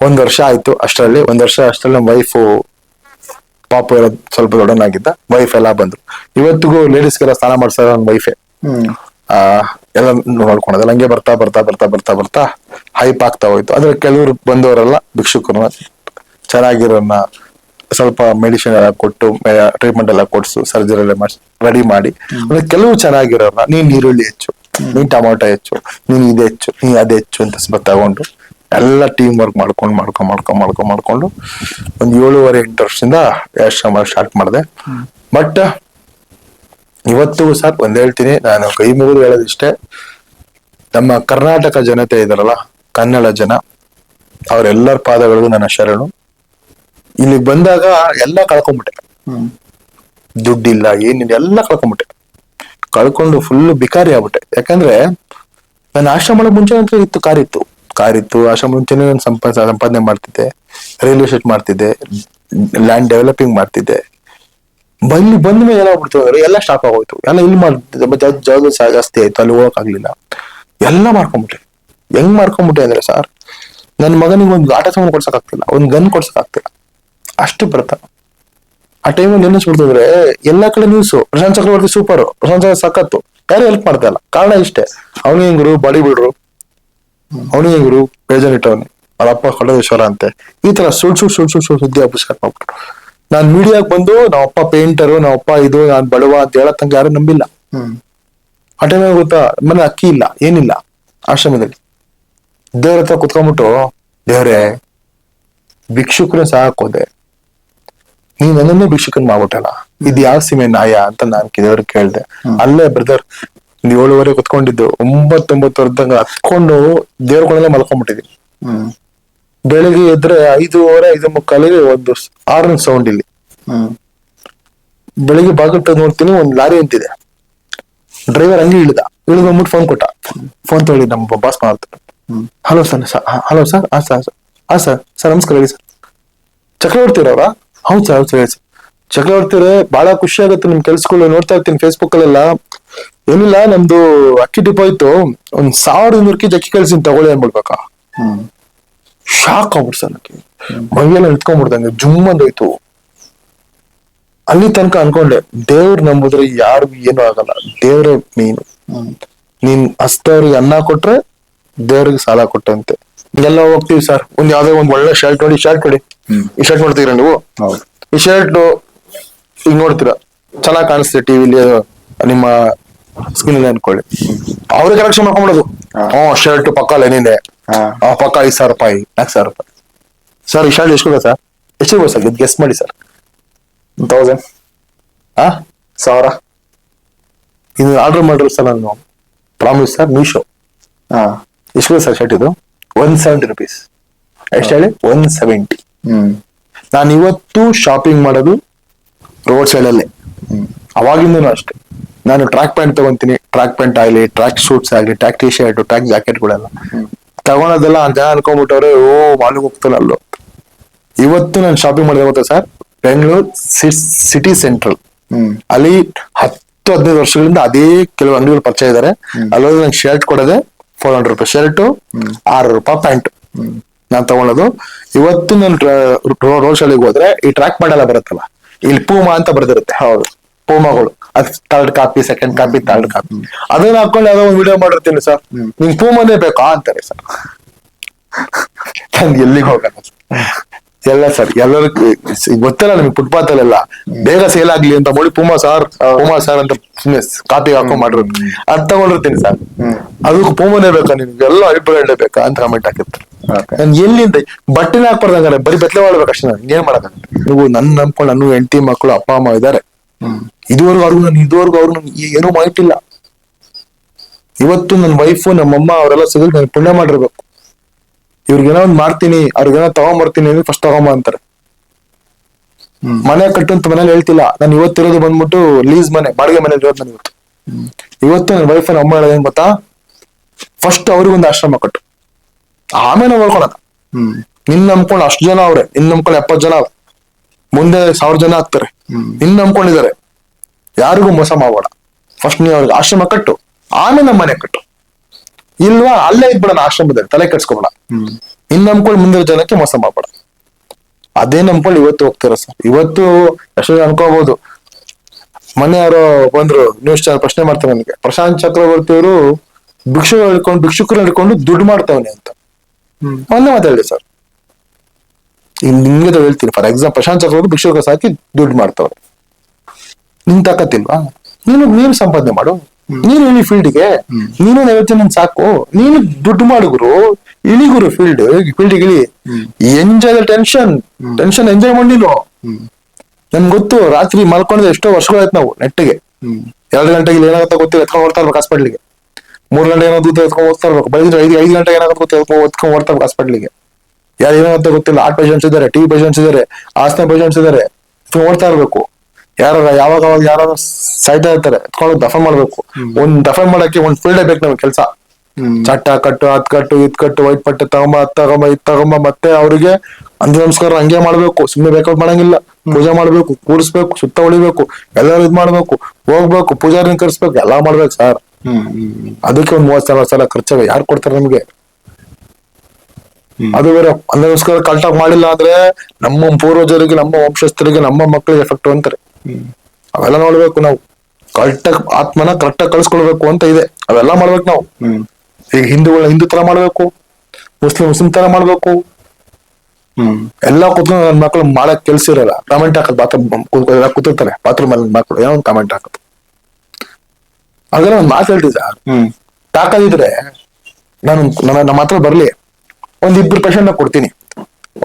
ಒಂದ್ ವರ್ಷ ಆಯ್ತು ಅಷ್ಟರಲ್ಲಿ ಒಂದ್ ವರ್ಷ ಅಷ್ಟರಲ್ಲಿ ನಮ್ಮ ವೈಫು ಪಾಪ ಇರೋದ್ ಸ್ವಲ್ಪ ದೊಡ್ಡನಾಗಿದ್ದ ವೈಫ್ ಎಲ್ಲ ಬಂದ್ರು. ಇವತ್ತಿಗೂ ಲೇಡೀಸ್ಗೆಲ್ಲ ಸ್ನಾನ ಮಾಡ್ಸೋ ನನ್ನ ವೈಫೇ ಆ ಎಲ್ಲ ನೋಡ್ಕೊಳೋದಲ್ಲ ಹಂಗೆ ಬರ್ತಾ ಬರ್ತಾ ಬರ್ತಾ ಬರ್ತಾ ಬರ್ತಾ ಹೈಪ್ ಆಗ್ತಾ ಹೋಯ್ತು. ಅಂದ್ರೆ ಕೆಲವರು ಬಂದವರೆಲ್ಲ ಭಿಕ್ಷುಕರು ಚೆನ್ನಾಗಿರೋನ್ನ ಸ್ವಲ್ಪ ಮೆಡಿಸಿನ್ ಎಲ್ಲ ಕೊಟ್ಟು ಟ್ರೀಟ್ಮೆಂಟ್ ಎಲ್ಲ ಕೊಡ್ಸು ಸರ್ಜರಿ ಎಲ್ಲ ರೆಡಿ ಮಾಡಿ. ಅಂದ್ರೆ ಕೆಲವು ಚೆನ್ನಾಗಿರೋಲ್ಲ, ನೀನ್ ಈರುಳ್ಳಿ ಹೆಚ್ಚು, ನೀನ್ ಟೊಮೊಟೊ ಹೆಚ್ಚು, ನೀನ್ ಇದು ಹೆಚ್ಚು ನೀ ಅದು ಹೆಚ್ಚು ಅಂತ ಸ್ವಲ್ಪ ತಗೊಂಡು, ಎಲ್ಲ ಟೀಮ್ ವರ್ಕ್ ಮಾಡ್ಕೊಂಡು ಮಾಡ್ಕೊಂಡು ಮಾಡ್ಕೊಂಡು ಮಾಡ್ಕೊಂಡು ಮಾಡ್ಕೊಂಡು ಒಂದ್ ಏಳುವರೆ, ಎಂಟು ವರ್ಷದಿಂದ ಆಶ್ರಮ ಸ್ಟಾರ್ಟ್ ಮಾಡಿದೆ. ಬಟ್ ಇವತ್ತು ಸರ್ ಒಂದ್ ಹೇಳ್ತೀನಿ, ನಾನು ಕೈ ಮುಗಿದು ಹೇಳೋದಿಷ್ಟೇ ನಮ್ಮ ಕರ್ನಾಟಕ ಜನತೆ ಇದಾರಲ್ಲ, ಕನ್ನಡ ಜನ, ಅವರೆಲ್ಲರ ಪಾದಗಳಿಗೂ ನನ್ನ ಶರಣು. ಇಲ್ಲಿ ಬಂದಾಗ ಎಲ್ಲ ಕಳ್ಕೊಂಬಿಟ್ಟೆ. ಹ್ಮ್. ದುಡ್ಡಿಲ್ಲ ಏನಿಲ್ಲ ಎಲ್ಲ ಕಳ್ಕೊಂಬಿಟ್ಟೆ. ಕಳ್ಕೊಂಡು ಫುಲ್ ಬಿಕಾರಿ ಆಗ್ಬಿಟ್ಟೆ. ಯಾಕಂದ್ರೆ ನನ್ನ ಮಾಡೋ ಮುಂಚೆ ಅಂತ ಇತ್ತು ಕಾರ್ ಇತ್ತು. ಕಾರ್ ಇತ್ತು ಆಶ್ರಮ ಮುಂಚೆ ನಾನು ಸಂಪ ಸಂಪಾದನೆ ಮಾಡ್ತಿದ್ದೆ ರೈಲ್ವೆ ಸ್ಟೇಟ್ ಮಾಡ್ತಿದ್ದೆ ಲ್ಯಾಂಡ್ ಡೆವಲಪಿಂಗ್ ಮಾಡ್ತಿದ್ದೆ. ಬಲ್ಲಿ ಬಂದ ಮೇಲೆ ಏನಾಗ್ಬಿಡ್ತು ಅಂದ್ರೆ ಎಲ್ಲ ಸ್ಟಾಪ್ ಆಗೋಯ್ತು. ಎಲ್ಲ ಇಲ್ಲಿ ಮಾಡ್ತಿದ್ದೆ ಜಾಗ ಜಾಸ್ತಿ ಆಯ್ತು ಅಲ್ಲಿ ಹೋಗಕ್ ಆಗ್ಲಿಲ್ಲ ಎಲ್ಲ ಮಾಡ್ಕೊಂಬಿಟ್ಟೆ. ಹೆಂಗ್ ಮಾಡ್ಕೊಂಬಿಟ್ಟೆ ಅಂದ್ರೆ ಸರ್ ನನ್ನ ಮಗನಿಗೆ ಒಂದು ಆಟ ಸಾಮಾನು ಕೊಡ್ಸಕ್ ಆಗ್ತಿಲ್ಲ ಒಂದ್ ಗನ್ ಕೊಡ್ಸಕ್ ಆಗ್ತಿಲ್ಲ ಅಷ್ಟು ಬರ್ತಾ ಆ ಟೈಮಲ್ಲಿ ನೆನೆಸ್ಬಿಡ್ತಿದ್ರೆ ಎಲ್ಲಾ ಕಡೆ ನ್ಯೂಸ್ ಪ್ರಶಾಂತ್ ಚಕ್ರವರ್ತಿ ಸೂಪರ್ ಪ್ರಶಾಂತ್ ಚಕ್ರವರ್ತಿ ಸಖತ್ತು. ಯಾರು ಹೆಲ್ಪ್ ಮಾಡ್ತಾ ಇಲ್ಲ. ಕಾರಣ ಇಷ್ಟೇ. ಅವನು ಹೆಂಗ್ರು? ಬಾಡಿ ಬಿಡ್ರು ಅವನು ಹೆಂಗ್ರು? ಬೇಜಾರಿಟ್ಟವನಿ ಅವ್ರ ಅಪ್ಪ ಕಡದೇಶ್ವರ ಅಂತೆ. ಈ ತರ ಸುಳ್ ಸುಳ್ ಸುಳ್ ಸುಳ್ ಸುಳ್ ಸುದ್ದಿ ಅಭಿಷೇಕ ಮಾಡ್ಬಿಟ್ರು. ನಾನ್ ಮೀಡಿಯಾಗ್ ಬಂದು ನಮ್ಮ ಅಪ್ಪ ಪೇಂಟರು ನಮ್ಮ ಅಪ್ಪ ಇದು ನಾನ್ ಬಡವ ಅಂತ ಹೇಳೋ ತಂಗ ಯಾರು ನಂಬಿಲ್ಲ. ಹ್ಮ್. ಆ ಟೈಮ್ ಗೊತ್ತಾ ಮನೆ ಅಕ್ಕಿ ಇಲ್ಲ ಏನಿಲ್ಲ. ಆಶ್ರಮದಲ್ಲಿ. ದೇವ್ರ ಹತ್ರ ಕುತ್ಕೊಂಡ್ಬಿಟ್ಟು ದೇವ್ರೆ ಭಿಕ್ಷುಕರು ಸಾಕೋದೆ. ನೀನ್ ನನ್ನನ್ನೇ ಭಿಕ್ಷುಕನ್ ಮಾಡ್ಬಿಟ್ಟಲ್ಲ? ಇದು ಯಾವ ಸೀಮೆ ನಾಯ ಅಂತ ನಾನ್ ದೇವ್ರ ಕೇಳ್ದೆ. ಅಲ್ಲೇ ಬ್ರದರ್ ಏಳುವರೆ ಕುತ್ಕೊಂಡಿದ್ದು ಒಂಬತ್ತೊಂಬತ್ತುವರೆದಂಗ ಹತ್ಕೊಂಡು ದೇವ್ರಗಳೆಲ್ಲ ಕೊಡಲೇ ಮಲ್ಕೊಂಡ್ಬಿಟ್ಟಿದ್ವಿ ಬೆಳಿಗ್ಗೆ ಎದ್ರೆ ಐದೂವರೆ ಐದು ಮುಕ್ಕಾಲಿಗೆ ಒಂದು ಆರನ್ ಸೌಂಡ್ ಇಲ್ಲಿ. ಬೆಳಿಗ್ಗೆ ಬಾಗಿಲು ನೋಡ್ತೀನಿ ಒಂದ್ ಲಾರಿ ಅಂತಿದೆ. ಡ್ರೈವರ್ ಹಂಗೆ ಇಳಿದ. ಇಳಿದು ಬಂದ್ಬಿಟ್ಟು ಫೋನ್ ಕೊಟ್ಟ. ಫೋನ್ ತೊಳಿ ನಮ್ಮ ಬಾಸ್ ಮಾಡ್ತಾರೆ ಹಲೋ ಸರ್ ಹಲೋ ಸರ್ ಹಾ ಸರ್ ಹಾ ಸರ್ ಸರ್ ನಮಸ್ಕಾರ ಹೇಳಿ ಸರ್ ಚಕ್ರವರ್ತಿ ಅವರಾ? ಹೌದು ಸರ್ ಹೌದು ಸರ್ ಅವರೇ ಬಹಳ ಖುಷಿ ಆಗುತ್ತೆ ನಿಮ್ ಕೆಲ್ಸಗಳು ನೋಡ್ತಾ ಇರ್ತೀನಿ ಫೇಸ್ಬುಕ್ ಅಲ್ಲೆಲ್ಲ. ಏನಿಲ್ಲ ನಮ್ದು ಅಕ್ಕಿ ಡಿಪೋ ಆಯ್ತು ಒಂದ್ ಸಾವಿರದ ಇನ್ನೂರು ಕೆಜಿ ಅಕ್ಕಿ ಕಳ್ಸಿನ್ ತಗೊಳ್ಳಿ ಅನ್ಬಿಡ್ಬೇಕಾ ಹ್ಮ್. ಶಾಕ್ ಆಗ್ಬಿಡ್ ಸರ್ ನನಗೆ ಮೈಯೆಲ್ಲ ನಿಂತ್ಕೊಂಡ್ಬಿಡ್ದಂಗೆ ಜುಮ್ ಅಂದೋಯ್ತು ಅಲ್ಲಿ ತನಕ ಅನ್ಕೊಂಡೆ ದೇವ್ರ ನಂಬುದ್ರೆ ಯಾರು ಏನು ಆಗಲ್ಲ. ದೇವ್ರೆ ಮೀನು ನೀನ್ ಅಸ್ತವ್ರಿಗೆ ಅನ್ನ ಕೊಟ್ರೆ ದೇವ್ರಿಗೆ ಸಾಲ ಕೊಟ್ಟಂತೆ. ಎಲ್ಲ ಹೋಗ್ತೀವಿ ಸರ್ ಒಂದ್ ಯಾವ್ದೋ ಒಂದ್ ಒಳ್ಳೆ ಶರ್ಟ್ ನೋಡಿ ಶರ್ಟ್ ಕೊಡಿ. ಈ ಶರ್ಟ್ ನೋಡ್ತೀರಾ ನೀವು? ಹೌದು. ಈ ಶರ್ಟ್ ಈಗ ನೋಡ್ತೀರಾ? ಚೆನ್ನಾಗಿ ಕಾಣಿಸ್ತದೆ ಟಿವಿಲಿ ನಿಮ್ಮ ಸ್ಕಿನ್ ಅಲ್ಲಿ ಅನ್ಕೊಳ್ಳಿ. ಅವ್ರಿಗೆ ಕಲೆಕ್ಷನ್ ಮಾಡ್ಕೊಂಬಿಡೋದು. ಹಾ. ಹ್ಮ್ ಶರ್ಟ್ ಪಕ್ಕ ಲೆನಿದೆ ಹಾ. ಆ ಪಕ್ಕ ಐದು ಸಾವಿರ ರೂಪಾಯಿ ನಾಲ್ಕು ಸಾವಿರ ರೂಪಾಯಿ. ಸರ್ ಈ ಶರ್ಟ್ ಎಷ್ಟು ಸರ್ ಎಷ್ಟು ಸರ್ ಗೆಸ್ ಮಾಡಿ ಸರ್ ತೌಸಂಡ್ ಆ ಸಾವಿರ. ಇದು ಆರ್ಡರ್ ಮಾಡಿರಿ ಸರ್ ನಾನು. ಪ್ರಾಮಿಸ್ ಸರ್ ಮೀಶೋ ಹಾ. ಎಷ್ಟು ಸರ್ ಶರ್ಟ್ ಇದು? ಒನ್ ಸೆವೆಂಟಿ ರುಪೀಸ್ ಎಷ್ಟು ಹೇಳಿ ಒನ್ ಸೆವೆಂಟಿ ನಾನು ಇವತ್ತು ಶಾಪಿಂಗ್ ಮಾಡೋದು ರೋಡ್ ಸೈಡ್ ಅಲ್ಲೇ. ಅವಾಗಿಂದನೂ ಅಷ್ಟೇ. ನಾನು ಟ್ರ್ಯಾಕ್ ಪ್ಯಾಂಟ್ ತಗೊಂತೀನಿ. ಟ್ರ್ಯಾಕ್ ಪ್ಯಾಂಟ್ ಆಗಲಿ ಟ್ರ್ಯಾಕ್ ಶೂಟ್ಸ್ ಆಗಲಿ ಟ್ರ್ಯಾಕ್ ಟಿ ಶರ್ಟ್ ಟ್ರ್ಯಾಕ್ ಜಾಕೆಟ್ಗಳೆಲ್ಲ ತಗೊಳೋದೆಲ್ಲ ಜನ ಅನ್ಕೊಂಡ್ಬಿಟ್ಟವ್ರೆ ಓ ಮಾಲಿಗೆ ಹೋಗ್ತಾನೆ ಅಲ್ಲೋ. ಇವತ್ತು ನಾನು ಶಾಪಿಂಗ್ ಮಾಡಿದೆ ಗೊತ್ತಾ ಸರ್? ಬೆಂಗಳೂರು ಸಿಟಿ ಸೆಂಟ್ರಲ್ ಅಲ್ಲಿ ಹತ್ತು ಹದಿನೈದು ವರ್ಷಗಳಿಂದ ಅದೇ ಕೆಲವು ಅಂಗಡಿಗಳು ಪರಿಚಯ ಇದಾರೆ. ಅಲ್ಲೋದ್ರೆ ನಂಗೆ ಶರ್ಟ್ ಕೊಡೋದೆ ಫೋರ್ ಹಂಡ್ರೆಡ್ ರೂಪಾಯಿ ಶರ್ಟ್ ಆರು ರೂಪಾಯಿ ಪ್ಯಾಂಟ್. ನಾನ್ ತಗೊಳ್ಳೋದು. ಇವತ್ತು ನಾನು ರೋಡ್ ಶಾಲೆಗೆ ಹೋದ್ರೆ ಈ ಟ್ರ್ಯಾಕ್ ಮಾಡಲ್ಲ ಬರುತ್ತಲ್ಲ ಇಲ್ಲಿ ಪೂಮಾ ಅಂತ ಬರ್ದಿರುತ್ತೆ. ಹೌದು. ಪೂಮಾಗಳು ಅದ್ third copy second copy third copy ಅದನ್ನ ಹಾಕೊಂಡು ಯಾವ್ದೋ ಒಂದು ವಿಡಿಯೋ ಮಾಡಿರ್ತೀನಿ ಸರ್. ನಿಂಗೆ ಪೂಮಾನೇ ಬೇಕಾ ಅಂತಾರೆ ಸರ್. ನಂಗೆ ಎಲ್ಲಿಗೆ ಹೋಗಲ್ಲ ಎಲ್ಲ ಸರ್ ಎಲ್ಲರೂ ಗೊತ್ತಲ್ಲ ನಿಮ್ಗೆ ಫುಟ್ಪಾತ್ ಅಲ್ಲೆಲ್ಲ. ಬೇಗ ಸೇಲ್ ಆಗ್ಲಿ ಅಂತ ನೋಡಿ ಪೂಮಾ ಸಾರ್ ಪೂಮಾ ಸಾರ್ ಅಂತ ಸುಮ್ಮನೆ ಕಾಪಿ ಹಾಕೊಂಡ್ ಮಾಡಿರೋದು. ಅದ್ ತಗೊಂಡಿರ್ತೀನಿ ಸರ್. ಅದಕ್ಕೂ ಪೂಮನೇ ಬೇಕಾ ನಿಮ್ಗೆ? ಎಲ್ಲ ಅಭಿಪ್ರಾಯ ಬೇಕಾ ಅಂತ ಕಮೆಂಟ್ ಹಾಕಿರ್ತಾರೆ ಎಲ್ಲಿ ಬಟ್ಟೆ ಎಲ್ಲಿಂದ ಬಟ್ಟೆನೇ ಹಾಕ್ಬಾರ್ದಂಗಾರೆ ಬರೀ ಬೆತ್ತಲೆ ಮಾಡ್ಬೇಕು ಅಷ್ಟೇ ನಾನು. ಏನ್ ಮಾಡಕ ನೀವು ನನ್ ನಂಬ್ಕೊಂಡು ನನ್ನ ಹೆಂಡತಿ ಮಕ್ಕಳು ಅಪ್ಪ ಅಮ್ಮ ಇದಾರೆ. ಹ್ಮ್. ಇದುವರೆಗೂ ಅವ್ರು ನಾನು ಇದುವರೆಗೂ ಅವ್ರು ನನ್ಗೆ ಏನೂ ಮಾಹಿತಿಲ್ಲ ಇವತ್ತು ನನ್ನ ವೈಫು ನಮ್ಮಮ್ಮ ಅವರೆಲ್ಲ ಸಿಗಲ್ ನಾನು ಪುಣ್ಯ ಮಾಡಿರ್ಬೇಕು. ಇವ್ರಿಗೇನೋ ಒಂದ್ ಮಾಡ್ತೀನಿ ಅವ್ರಿಗೇನೋ ತಗೊಂಬರ್ತೀನಿ ಅಂದ್ರೆ ಫಸ್ಟ್ ತಗೊಂಬ ಅಂತಾರೆ. ಮನೆ ಕಟ್ಟು ಅಂತ ಮನೇಲಿ ಹೇಳ್ತಿಲ್ಲ ನಾನು ಇವತ್ತಿರೋದು ಬಂದ್ಬಿಟ್ಟು ಲೀಸ್ ಮನೆ ಬಾಡಿಗೆ ಮನೇಲಿ ಇರೋದು ನಾನು ಇವತ್ತು. ಇವತ್ತು ನನ್ನ ವೈಫ್ ಅಮ್ಮ ಹೇಳೋದೇನ್ ಗೊತ್ತಾ? ಫಸ್ಟ್ ಅವ್ರಿಗೊಂದು ಆಶ್ರಮ ಕಟ್ಟು. ಆಮೇಲೆ ಹ್ಮ್. ನಿನ್ ನಂಬ್ಕೊಂಡು ಅಷ್ಟು ಜನ ಅವ್ರೆ ನಿನ್ ನಂಬ್ಕೊಂಡು ಎಪ್ಪತ್ ಜನ ಅವ್ರೆ. ಮುಂದೆ ಸಾವಿರ ಜನ ಆಗ್ತಾರೆ. ನಿನ್ ನಂಬ್ಕೊಂಡಿದ್ದಾರೆ. ಯಾರಿಗೂ ಮೋಸ ಮಾಡಬೇಡ. ಫಸ್ಟ್ ನೀವು ಅವ್ರಿಗೆ ಆಶ್ರಮ ಕಟ್ಟು. ಆಮೇಲೆ ನಮ್ಮ ಮನೆ ಕಟ್ಟು. ಇಲ್ವಾ? ಅಲ್ಲೇ ಇದ್ಬಿಡೋಣ ಆಶ್ರಮದಲ್ಲಿ ತಲೆ ಕೆಡ್ಸ್ಕೊಬೇಡ. ಇನ್ ನಂಬ್ಕೊಂಡು ಮುಂದಿನ ಜನಕ್ಕೆ ಮೋಸ ಮಾಡಬೇಡ. ಅದೇ ನಂಬ್ಕೊಂಡು ಇವತ್ತು ಹೋಗ್ತಾರ ಸರ್? ಇವತ್ತು ಎಷ್ಟೋ ಅನ್ಕೋಬಹುದು ಮೊನ್ನೆ ಯಾರೋ ಬಂದ್ರು ನ್ಯೂಸ್ ಚಾನಲ್ ಪ್ರಶ್ನೆ ಮಾಡ್ತಾರೆ ನನಗೆ. ಪ್ರಶಾಂತ್ ಚಕ್ರವರ್ತಿ ಅವರು ಭಿಕ್ಷು ಹಿಡ್ಕೊಂಡು ಭಿಕ್ಷುಕರು ಹಿಡ್ಕೊಂಡು ದುಡ್ಡು ಮಾಡ್ತಾವನೆ ಅಂತ. ಹ್ಮ್. ಒಂದೇ ಮಾತಾಡಿ ಸರ್. ಇನ್ ನಿಮ್ಗೆ ಹೇಳ್ತೀನಿ. ಫಾರ್ ಎಕ್ಸಾಂಪಲ್ ಪ್ರಶಾಂತ್ ಚಕ್ರವರ್ತಿ ಭಿಕ್ಷುಕ ಸಾಕಿ ದುಡ್ಡು ಮಾಡ್ತಾವ್ರೆ ನಿನ್ ತಾಕತ್ತಿಲ್ವಾ ನೀನು ನೀನು ಸಂಪಾದನೆ ಮಾಡು. ನೀನು ಇಳಿ ಫೀಲ್ಡ್ಗೆ ನೀನು ಜನ ಸಾಕು. ನೀನು ದುಡ್ಡು ಮಾಡುಗುರು ಇಳಿಗುರು ಫೀಲ್ಡ್ ಫೀಲ್ಡ್ ಇಳಿ. ಎಂಜಾಯ್ ಟೆನ್ಷನ್ ಟೆನ್ಷನ್ ಎಂಜಾಯ್ ಮಾಡಿ ನೀನು. ಹ್ಮ್. ಗೊತ್ತು ರಾತ್ರಿ ಮಲ್ಕೊಂಡ್ರೆ ಎಷ್ಟೋ ವರ್ಷಗಳಾಯ್ತು ನಾವು ನೆಟ್ಟಿಗೆ. ಎರಡು ಗಂಟೆಗೆ ಏನಾಗುತ್ತೆ ಗೊತ್ತಿಲ್ಲ ಎತ್ಕೊಂಡು ಓಡ್ತಾ ಇರ್ಬೇಕು ಹಾಸ್ಪಿಟ್ಲಿಗೆ ಮೂರ್ ಗಂಟೆ ಏನೋ ದುಡ್ಡು ಎತ್ಕೊಂಡು ಓದ್ತಾ ಇರ್ಬೇಕು. ಬೆಳಗ್ಗೆ ಐದು ಐದು ಗಂಟೆಗೆ ಏನಾಗುತ್ತೆ ಗೊತ್ತಿಲ್ಲ ಎತ್ಕೊಂಡು ಓಡ್ತಾ ಇರ್ಬೇಕು ಹಾಸ್ಪಿಟ್ಲಿಗೆ ಯಾರು ಏನಾಗುತ್ತೆ ಗೊತ್ತಿಲ್ಲ ಆರ್ಟ್ ಪೇಷಂಟ್ಸ್ ಇದ್ದಾರೆ ಟಿ ಪೇಷಂಟ್ಸ್ ಇದಾರೆ ಆಸ್ತಿ ಪೇಷಂಟ್ಸ್ ಇದಾರೆ ಎತ್ಕೊಂಡು ಓಡ್ತಾ ಇರ್ಬೇಕು. ಯಾರು ಯಾವಾಗ ಅವಾಗ ಯಾರು ಸಾಯ್ತಾ ಇರ್ತಾರೆ ಎತ್ಕೊಂಡು ದಫನ್ ಮಾಡ್ಬೇಕು. ಒಂದ್ ದಫನ್ ಮಾಡಕ್ಕೆ ಒಂದ್ ಫೀಲ್ಡೇ ಬೇಕು ನಮ್ಗೆ ಕೆಲಸ. ಚಟ್ಟ ಕಟ್ಟು ಅದ್ ಕಟ್ಟು ಇದ್ ಕಟ್ಟು ವೈಟ್ ಪಟ್ಟೆ ತಗೊಂಬ ಅದ್ ತಗೊಂಬ ಇದ್ ತಗೊಂಬ ಮತ್ತೆ ಅವ್ರಿಗೆ ಅಂದ್ರೆ ನಮಸ್ಕಾರ ಹಂಗೆ ಮಾಡ್ಬೇಕು. ಸುಮ್ಮನೆ ಬೇಕಾದ್ ಮಾಡಂಗಿಲ್ಲ. ಪೂಜೆ ಮಾಡ್ಬೇಕು ಕೂರಿಸ್ಬೇಕು ಸುತ್ತ ಉಳಿಬೇಕು ಎಲ್ಲರೂ ಇದ್ ಮಾಡ್ಬೇಕು ಹೋಗ್ಬೇಕು ಪೂಜಾರಿನ ಕರ್ಸ್ಬೇಕು ಎಲ್ಲಾ ಮಾಡ್ಬೇಕು ಸರ್ ಅದಕ್ಕೆ ಒಂದ್ ಮೂವತ್ ಸಾವಿರ ಸಲ ಖರ್ಚಾಗ ಯಾರು ಕೊಡ್ತಾರೆ ನಮ್ಗೆ. ಅದು ಬೇರೆ ಅಂದ್ರೆ ನಮಸ್ಕಾರ ಕರೆಕ್ಟಾಗಿ ಮಾಡಿಲ್ಲ ಅಂದ್ರೆ ನಮ್ಮ ಪೂರ್ವಜರಿಗೆ ನಮ್ಮ ವಂಶಸ್ಥರಿಗೆ ನಮ್ಮ ಮಕ್ಕಳಿಗೆ ಎಫೆಕ್ಟ್ ಅಂತಾರೆ. ಅವೆಲ್ಲ ನೋಡ್ಬೇಕು ನಾವು. ಕರೆಕ್ಟ್ ಆತ್ಮನ ಕರೆಕ್ಟಾಗಿ ಕಳ್ಸ್ಕೊಳ್ಬೇಕು ಅಂತ ಇದೆ. ಅವೆಲ್ಲ ಮಾಡ್ಬೇಕು ನಾವು. ಹ್ಮ್. ಈಗ ಹಿಂದೂಗಳ ಹಿಂದೂ ತರ ಮಾಡ್ಬೇಕು. ಮುಸ್ಲಿಂ ಮುಸ್ಲಿಂ ತರ ಮಾಡ್ಬೇಕು. ಹ್ಮ್. ಎಲ್ಲ ಕೂತ್ಕೊಂಡು ನನ್ನ ಮಕ್ಳು ಮಾಡಕ್ ಕೆಲ್ಸ ಇರಲ್ಲ. ಕಾಮೆಂಟ್ ಹಾಕೋದು ಬಾತ್ರೂಮ್ ಕೂತಿರ್ತಾರೆ. ಬಾತ್ರೂಮ್ ಅಲ್ಲಿ ಮಕ್ಳು ಏನೋ ಒಂದು ಕಾಮೆಂಟ್ ಹಾಕೋದು. ಅದನ್ನ ಒಂದ್ ಮಾತು ಹೇಳ್ತಿದ್ದ. ತಾಕದಿದ್ರೆ ನಾನು ನನ್ನ ನಮ್ಮ ಹತ್ರ ಬರ್ಲಿ. ಒಂದ್ ಇಬ್ರು ಪೇಷಂಟ್ ಕೊಡ್ತೀನಿ.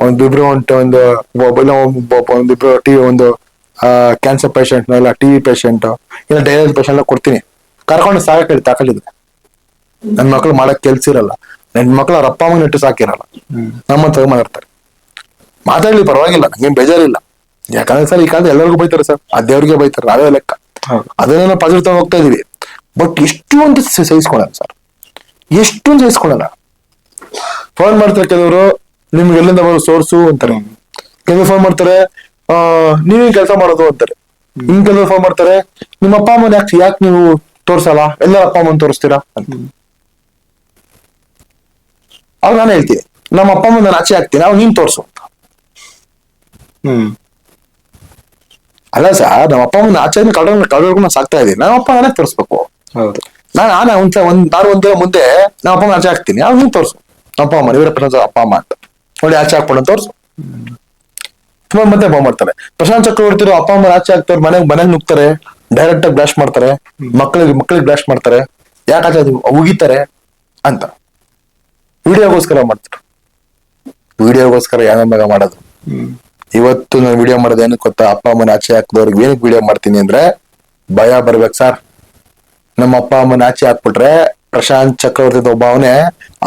ಒಂದಿಬ್ರು ಒಂದು ಒಂದು ಒಬ್ಬ- ಒಂದಿಬ್ರು ಟಿವಿ ಒಂದು ಕ್ಯಾನ್ಸರ್ ಪೇಷಂಟ್ ಇಲ್ಲ ಟಿ ವಿ ಪೇಷಂಟ್ ಇಲ್ಲ ಡೈಲಿ ಪೇಷಂಟ್ ಕೊಡ್ತೀನಿ. ಕರ್ಕೊಂಡು ಸಾಕ ತಾಕಲಿದೆ ನನ್ ಮಕ್ಳು ಮಾಡಕ್ ಕೆಲ್ಸ ಇರಲ್ಲ. ನನ್ ಮಕ್ಳು ಅವ್ರ ಅಪ್ಪ ಅಮ್ಮನ ಇಟ್ಟು ಸಾಕಿರಲ್ಲ. ನಮ್ಮ ತಗ ಮಾತಾಡ್ತಾರೆ. ಮಾತಾಡ್ಲಿ ಪರವಾಗಿಲ್ಲ ನಂಗೇನ್ ಬೇಜಾರಿಲ್ಲ. ಯಾಕಂದ್ರೆ ಸರ್ ಈ ಕಾಲದ ಎಲ್ಲರಿಗೂ ಬೈತಾರೆ ಸರ್. ಆ ದೇವ್ರಿಗೆ ಬೈತಾರೆ ನಾವೇ ಲೆಕ್ಕ. ಅದನ್ನೆಲ್ಲ ಪಾಸಿಟಿವ್ ತಗೊಂಡ್ ಹೋಗ್ತಾ ಇದೀವಿ. ಬಟ್ ಎಷ್ಟು ಅಂತ ಸಹಿಸ್ಕೊಳ್ಳಲ್ಲ ಸರ್. ಎಷ್ಟು ಅಂತ ಸಹಿಸ್ಕೊಳ್ಳಲ್ಲ. ಫೋನ್ ಮಾಡ್ತಾರೆ ಕೆಲವರು ನಿಮ್ಗೆ ಎಲ್ಲಿಂದ ಬರೋ ಸೋರ್ಸು ಅಂತಾರೆ. ಕೆಲವರು ಫೋನ್ ಮಾಡ್ತಾರೆ ಆ ನೀವೇ ಕೆಲಸ ಮಾಡೋದು ಅಂತಾರೆ. ಹಿಂಗ್ ಕೆಲಸ ಫೋನ್ ಮಾಡ್ತಾರೆ. ನಿಮ್ಮ ಅಪ್ಪ ಅಮ್ಮನ ಯಾಕೆ ಯಾಕೆ ನೀವು ತೋರ್ಸಲ್ಲ? ಎಲ್ಲ ಅಪ್ಪ ಅಮ್ಮನ ತೋರಿಸ್ತೀರಾ ಅವ್ರು ಅವಾಗ ನಾನು ಹೇಳ್ತೀನಿ. ನಮ್ಮ ಅಪ್ಪ ಅಮ್ಮ ನಾನು ಆಚೆ ಹಾಕ್ತೀನಿ ಅವ್ ನೀನ್ ತೋರ್ಸು ಅಂತ. ಹ್ಮ್. ಅಲ್ಲ ಸರ್ ನಮ್ಮ ಅಪ್ಪ ಅಮ್ಮನ ಆಚೆ ಕಳ್ಕೊಂಡು ನಾನು ಸಾಕ್ತಾ ಇದ್ದೀನಿ. ನಮ್ಮ ಅಪ್ಪ ನಾನೇ ತೋರಿಸ್ಬೇಕು. ಹೌದು. ನಾನು ನಾನು ಒಂದ್ ಒಂದ್ ನಾನು ಒಂದೇ ಮುಂದೆ ನಮ್ಮ ಅಪ್ಪ ಅಮ್ಮನ ಆಚೆ ಹಾಕ್ತೀನಿ ಅವ್ ನೀನ್ ತೋರ್ಸು. ನಮ್ಮ ಅಪ್ಪ ಅಮ್ಮ ಇವರ ಅಪ್ಪ ಅಮ್ಮ ಅಂತ. ಒಳ್ಳೆ ಆಚೆ ಹಾಕೊಂಡು ತೋರ್ಸು. ಮತ್ತೆ ಬಾಂಬ್ ಮಾಡ್ತಾರೆ. ಪ್ರಶಾಂತ್ ಚಕ್ರವರ್ತಿ ಅಪ್ಪ ಅಮ್ಮ ಆಚೆ ಹಾಕ್ತಾರೆ ಮನೆಗ್ ಮನೆಗ್ ನುಗ್ತಾರೆ ಡೈರೆಕ್ಟ್ ಆಗಿ ಬ್ಲಾಸ್ಟ್ ಮಾಡ್ತಾರೆ ಮಕ್ಕಳಿಗೆ ಮಕ್ಕಳಿಗೆ ಬ್ಲಾಸ್ಟ್ ಮಾಡ್ತಾರೆ. ಯಾಕೆ ಆಚೆ ಅದು ಉಗಿತಾರೆ ಅಂತ. ವಿಡಿಯೋಗೋಸ್ಕರ ಮಾಡ್ತಾರೆ. ವಿಡಿಯೋಗೋಸ್ಕರ ಯಾವ ಮಗ ಮಾಡೋದು ಇವತ್ತು ನಾನು ವಿಡಿಯೋ ಮಾಡೋದು ಏನಕ್ಕೆ ಗೊತ್ತಾ? ಅಪ್ಪ ಅಮ್ಮನ ಆಚೆ ಹಾಕಿದವ್ರಿಗೆ ಏನಕ್ಕೆ ವಿಡಿಯೋ ಮಾಡ್ತೀನಿ ಅಂದ್ರೆ ಭಯ ಬರ್ಬೇಕು ಸರ್. ನಮ್ಮ ಅಪ್ಪ ಅಮ್ಮನ ಆಚೆ ಹಾಕ್ಬಿಟ್ರೆ ಪ್ರಶಾಂತ್ ಚಕ್ರವರ್ತಿ ಒಬ್ಬ ಅವನೇ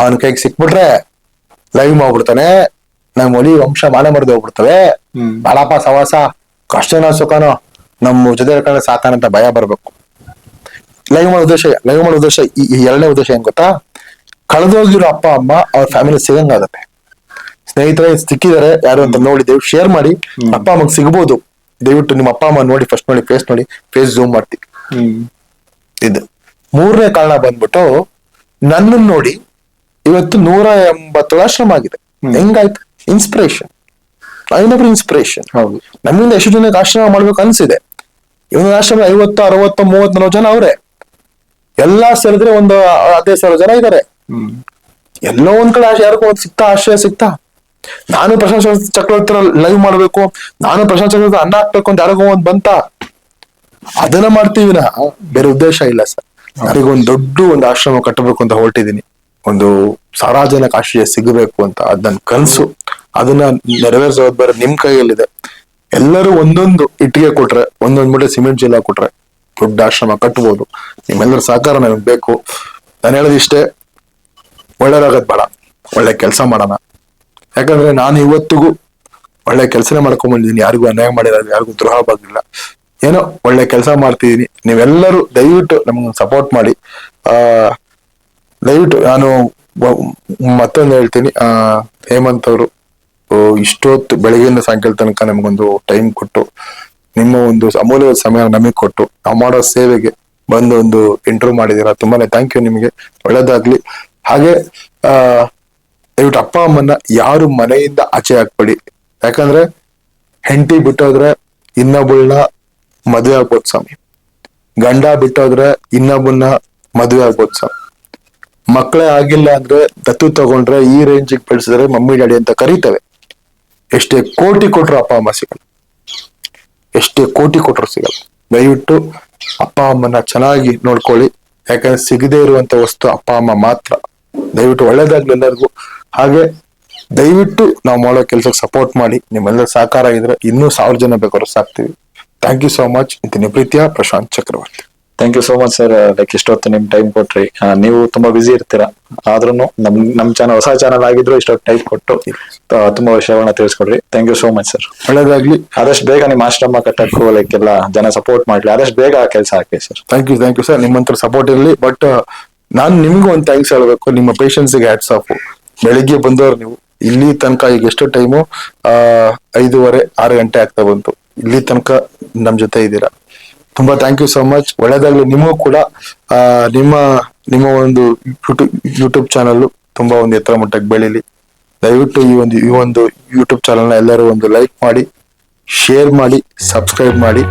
ಅವನ ಕೈಗೆ ಸಿಕ್ಬಿಟ್ರೆ ಲೈವ್ ಮಾಡ್ಬಿಡ್ತಾನೆ. ನಮ್ಮ ಒಲಿ ವಂಶ ಮಾನ ಮರೆದು ಹೋಗ್ಬಿಡ್ತವೆ. ಬಾಳಪ್ಪ ಸವಾಸ. ಕಷ್ಟನೋ ಸುಖನೋ ನಮ್ಮ ಜೊತೆ ಇರ್ಕೊಂಡ್ರೆ ಸಾಕಾನಂತ ಭಯ ಬರ್ಬೇಕು. ಲೈವ್ ಮಾಡೋ ಉದ್ದೇಶ ಲೈವ್ ಮಾಡೋ ಉದ್ದೇಶ ಈ ಎರಡನೇ ಉದ್ದೇಶ ಏನ್ ಗೊತ್ತಾ? ಕಳೆದೋಗಿರೋ ಅಪ್ಪ ಅಮ್ಮ ಅವ್ರ ಫ್ಯಾಮಿಲಿ ಸಿಗಂಗಾಗತ್ತೆ ಸ್ನೇಹಿತರೆ ಸಿಕ್ಕಿದ್ದಾರೆ ಯಾರು ಅಂತ ನೋಡಿ ದಯವಿಟ್ಟು ಶೇರ್ ಮಾಡಿ. ಅಪ್ಪ ಅಮ್ಮಗೆ ಸಿಗ್ಬೋದು. ದಯವಿಟ್ಟು ನಿಮ್ಮ ಅಪ್ಪ ಅಮ್ಮ ನೋಡಿ ಫಸ್ಟ್ ನೋಡಿ ಫೇಸ್ ನೋಡಿ ಫೇಸ್ ಝೂಮ್ ಮಾಡ್ತೀವಿ ಹ್ಮ್. ಇದು. ಮೂರನೇ ಕಾರಣ ಬಂದ್ಬಿಟ್ಟು ನನ್ನನ್ನು ನೋಡಿ ಇವತ್ತು ನೂರ ಎಂಬತ್ತು ಆಶ್ರಮ ಆಗಿದೆ. ಹೆಂಗಾಯ್ತು? ಇನ್ಸ್ಪಿರೇಷನ್ ಐನೊಬ್ರು ಇನ್ಸ್ಪಿರೇಷನ್ ಹೌದು. ನಮ್ಮಿಂದ ಎಷ್ಟು ಜನಕ್ಕೆ ಆಶ್ರಮ ಮಾಡ್ಬೇಕು ಅನ್ಸಿದೆ. ಇವನ ಆಶ್ರಮ ಐವತ್ತು ಅರವತ್ತು ಮೂವತ್ತು ನಲವತ್ತು ಜನ ಅವ್ರೆ. ಎಲ್ಲಾ ಸೇರಿದ್ರೆ ಒಂದು ಹದಿನೈದು ಸಾವಿರ ಜನ ಇದ್ದಾರೆ ಹ್ಮ್. ಎಲ್ಲೋ ಒಂದ್ ಕಡೆ ಯಾರಿಗೂ ಒಂದ್ ಸಿಗ್ತಾ ಆಶ್ರಯ ಸಿಗ್ತಾ ನಾನು ಪ್ರಶಾಂತ್ ಚಕ್ರವರ್ತಿ ಲೈವ್ ಮಾಡ್ಬೇಕು. ನಾನು ಪ್ರಶಾಂತ್ ಚಕ್ರವರ್ತಿ ಅನ್ನ ಹಾಕ್ಬೇಕು ಅಂತ ಯಾರಿಗೋ ಒಂದ್ ಬಂತ. ಅದನ್ನ ಮಾಡ್ತೀವಿ ನಾ. ಬೇರೆ ಉದ್ದೇಶ ಇಲ್ಲ ಸರ್. ನನಗೊಂದ್ ದೊಡ್ಡ ಒಂದು ಆಶ್ರಮ ಕಟ್ಟಬೇಕು ಅಂತ ಹೊರಟಿದ್ದೀನಿ. ಒಂದು ಸಾರಾಜನ ಆಶ್ರಯ ಸಿಗಬೇಕು ಅಂತ ಅದನ್ನ ಕನಸು ಅದನ್ನ ನೆರವೇರಿಸೋದ್ ಬರೋ ನಿಮ್ ಕೈಯಲ್ಲಿದೆ. ಎಲ್ಲರೂ ಒಂದೊಂದು ಇಟ್ಟಿಗೆ ಕೊಟ್ರೆ, ಒಂದೊಂದ್ ಮೂಟೆ ಸಿಮೆಂಟ್ ಚೀಲ ಕೊಟ್ರೆ ದೊಡ್ಡ ಆಶ್ರಮ ಕಟ್ಬೋದು. ನಿಮ್ಮೆಲ್ಲರ ಸಹಕಾರ ನಮಗೆ ಬೇಕು. ನಾನು ಹೇಳೋದಿಷ್ಟೇ ಒಳ್ಳೇದಾಗದ್ ಬೇಡ, ಒಳ್ಳೆ ಕೆಲಸ ಮಾಡೋಣ. ಯಾಕಂದ್ರೆ ನಾನು ಇವತ್ತಿಗೂ ಒಳ್ಳೆ ಕೆಲಸನೇ ಮಾಡ್ಕೊಂಡ್ ಬಂದಿದ್ದೀನಿ ಯಾರಿಗೂ ಅನ್ಯಾಯ ಮಾಡಿಲ್ಲ, ಯಾರಿಗೂ ದ್ರೋಹ ಆಗಿಲ್ಲ ಏನೋ ಒಳ್ಳೆ ಕೆಲಸ ಮಾಡ್ತಿದೀನಿ. ನೀವೆಲ್ಲರೂ ದಯವಿಟ್ಟು ನಮ್ಗೆ ಸಪೋರ್ಟ್ ಮಾಡಿ. ಆ ದಯವಿಟ್ಟು ನಾನು ಮತ್ತೊಂದು ಹೇಳ್ತೀನಿ. ಆ, ಹೇಮಂತ್ ಅವರು ಇಷ್ಟೊತ್ತು ಬೆಳಗ್ಗೆಯಿಂದ ಸಾಯಂಕಾಲ ತನಕ ನಮಗೊಂದು ಟೈಮ್ ಕೊಟ್ಟು, ನಿಮ್ಮ ಒಂದು ಅಮೂಲ್ಯ ಸಮಯ ನಮಗೆ ಕೊಟ್ಟು, ನಾವು ಮಾಡೋ ಸೇವೆಗೆ ಬಂದು ಒಂದು ಇಂಟರ್ವ್ಯೂ ಮಾಡಿದೀರಾ ತುಂಬಾನೇ ಥ್ಯಾಂಕ್ ಯು ನಿಮಗೆ. ಒಳ್ಳೇದಾಗ್ಲಿ. ಹಾಗೆ, ಆ, ದಯವಿಟ್ಟು ಅಪ್ಪ, ಅಮ್ಮನ್ನ ಯಾರು ಮನೆಯಿಂದ ಆಚೆ ಹಾಕ್ಬೇಡಿ ಯಾಕಂದ್ರೆ, ಹೆಂಡತಿ ಬಿಟ್ಟೋದ್ರೆ ಇನ್ನೊಬ್ಬಳನ್ನ ಮದುವೆ ಆಗ್ಬೋದು ಸ್ವಾಮಿ. ಗಂಡ ಬಿಟ್ಟೋದ್ರೆ ಇನ್ನೊಬ್ಬನ್ನ ಮದುವೆ ಆಗ್ಬೋದು ಸ್ವಾಮಿ. ಮಕ್ಕಳೇ ಆಗಿಲ್ಲ ಅಂದ್ರೆ ದತ್ತು ತಗೊಂಡ್ರೆ ಈ ರೇಂಜಿಗೆ ಬೆಳೆಸಿದ್ರೆ ಮಮ್ಮಿ, ಡ್ಯಾಡಿ ಅಂತ ಕರೀತವೆ. ಎಷ್ಟೇ ಕೋಟಿ ಕೊಟ್ರು ಅಪ್ಪ, ಅಮ್ಮ ಸಿಗಲ್ಲ. ಎಷ್ಟೇ ಕೋಟಿ ಕೊಟ್ರು ಸಿಗಲ್ಲ. ದಯವಿಟ್ಟು ಅಪ್ಪ, ಅಮ್ಮನ ಚೆನ್ನಾಗಿ ನೋಡ್ಕೊಳ್ಳಿ. ಯಾಕಂದ್ರೆ ಸಿಗದೇ ಇರುವಂತ ವಸ್ತು ಅಪ್ಪ, ಅಮ್ಮ ಮಾತ್ರ. ದಯವಿಟ್ಟು ಒಳ್ಳೇದಾಗ್ಲಿ ಎಲ್ಲರಿಗೂ. ಹಾಗೆ ದಯವಿಟ್ಟು ನಾವು ಮಾಡೋ ಕೆಲಸಕ್ಕೆ ಸಪೋರ್ಟ್ ಮಾಡಿ. ನಿಮ್ಮೆಲ್ಲರ ಸಹಕಾರ ಇದ್ರೆ ಇನ್ನೂ ಸಾವಿರ ಜನ ಬೇಕಾದ್ರೂ ಸಾಕ್ತೀವಿ. ಥ್ಯಾಂಕ್ ಯು ಸೋ ಮಚ್ ಇಂತ ನಿಪ್ರೀತಿಯ Prashant Chakravarthy. Thank you so much sir like ಇಷ್ಟೊತ್ತು ನಿಮ್ ಟೈಮ್ ಕೊಟ್ರಿ. ಆ, ನೀವು ತುಂಬಾ ಬಿಸಿ ಇರ್ತೀರಾ? ಆದ್ರೂ ನಮ್ ನಮ್ ಚಾನಲ್ ಹೊಸ ಚಾನಲ್ ಆಗಿದ್ರು ಇಷ್ಟೊತ್ತು ಟೈಮ್ ಕೊಟ್ಟು ಆ, ತುಂಬಾ ವಿಷಯಗಳನ್ನ ತಿಳಿಸ್ಕೊಡ್ರಿ. Thank you so much sir ಒಳ್ಳೇದಾಗ್ಲಿ. ಆದಷ್ಟು ಬೇಗ ನಿಮ್ಮ ಆಶ್ರಮ ಕಟ್ಟಕ್ಕೂ ಲೈಕ್ ಎಲ್ಲ ಜನ ಸಪೋರ್ಟ್ ಮಾಡ್ಲಿ. ಆದಷ್ಟು ಬೇಗ ಕೆಲಸ ಹಾಕಿ sir thank you thank you sir ನಿಮ್ಮಂತರ support ಇರಲಿ. ಬಟ್ ನಾನು ನಿಮ್ಗೂ ಒಂದು ಥ್ಯಾಂಕ್ಸ್ ಹೇಳಬೇಕು. ನಿಮ್ಮ ಪೇಷನ್ಸ್ಗೆ ಹ್ಯಾಟ್ಸ್ ಆಫ್ ಬೆಳಿಗ್ಗೆ ಬಂದವರು ನೀವು. ಇಲ್ಲಿ ತನಕ ಈಗ ಎಷ್ಟು ಟೈಮು ಐದೂವರೆ ಆರು ಗಂಟೆ ಆಗ್ತಾ ಬಂತು. ಇಲ್ಲಿ ತನಕ ನಮ್ ಜೊತೆ ಇದ್ದೀರಾ? ತುಂಬಾ ಥ್ಯಾಂಕ್ ಯು ಸೋ ಮಚ್ ಒಳ್ಳೇದಾಗ್ಲಿ ನಿಮಗೂ ಕೂಡ ನಿಮ್ಮ ನಿಮ್ಮ ಒಂದು ಯೂಟ್ಯೂಬ್ ಯೂಟ್ಯೂಬ್ ಚಾನಲ್ ತುಂಬಾ ಒಂದು ಎತ್ತರ ಮಟ್ಟಕ್ಕೆ ಬೆಳೀಲಿ. ದಯವಿಟ್ಟು ಈ ಒಂದು ಈ ಒಂದು ಯೂಟ್ಯೂಬ್ ಚಾನಲ್ನ ಎಲ್ಲರೂ ಒಂದು ಲೈಕ್ ಮಾಡಿ ಶೇರ್ ಮಾಡಿ ಸಬ್ಸ್ಕ್ರೈಬ್ ಮಾಡಿ.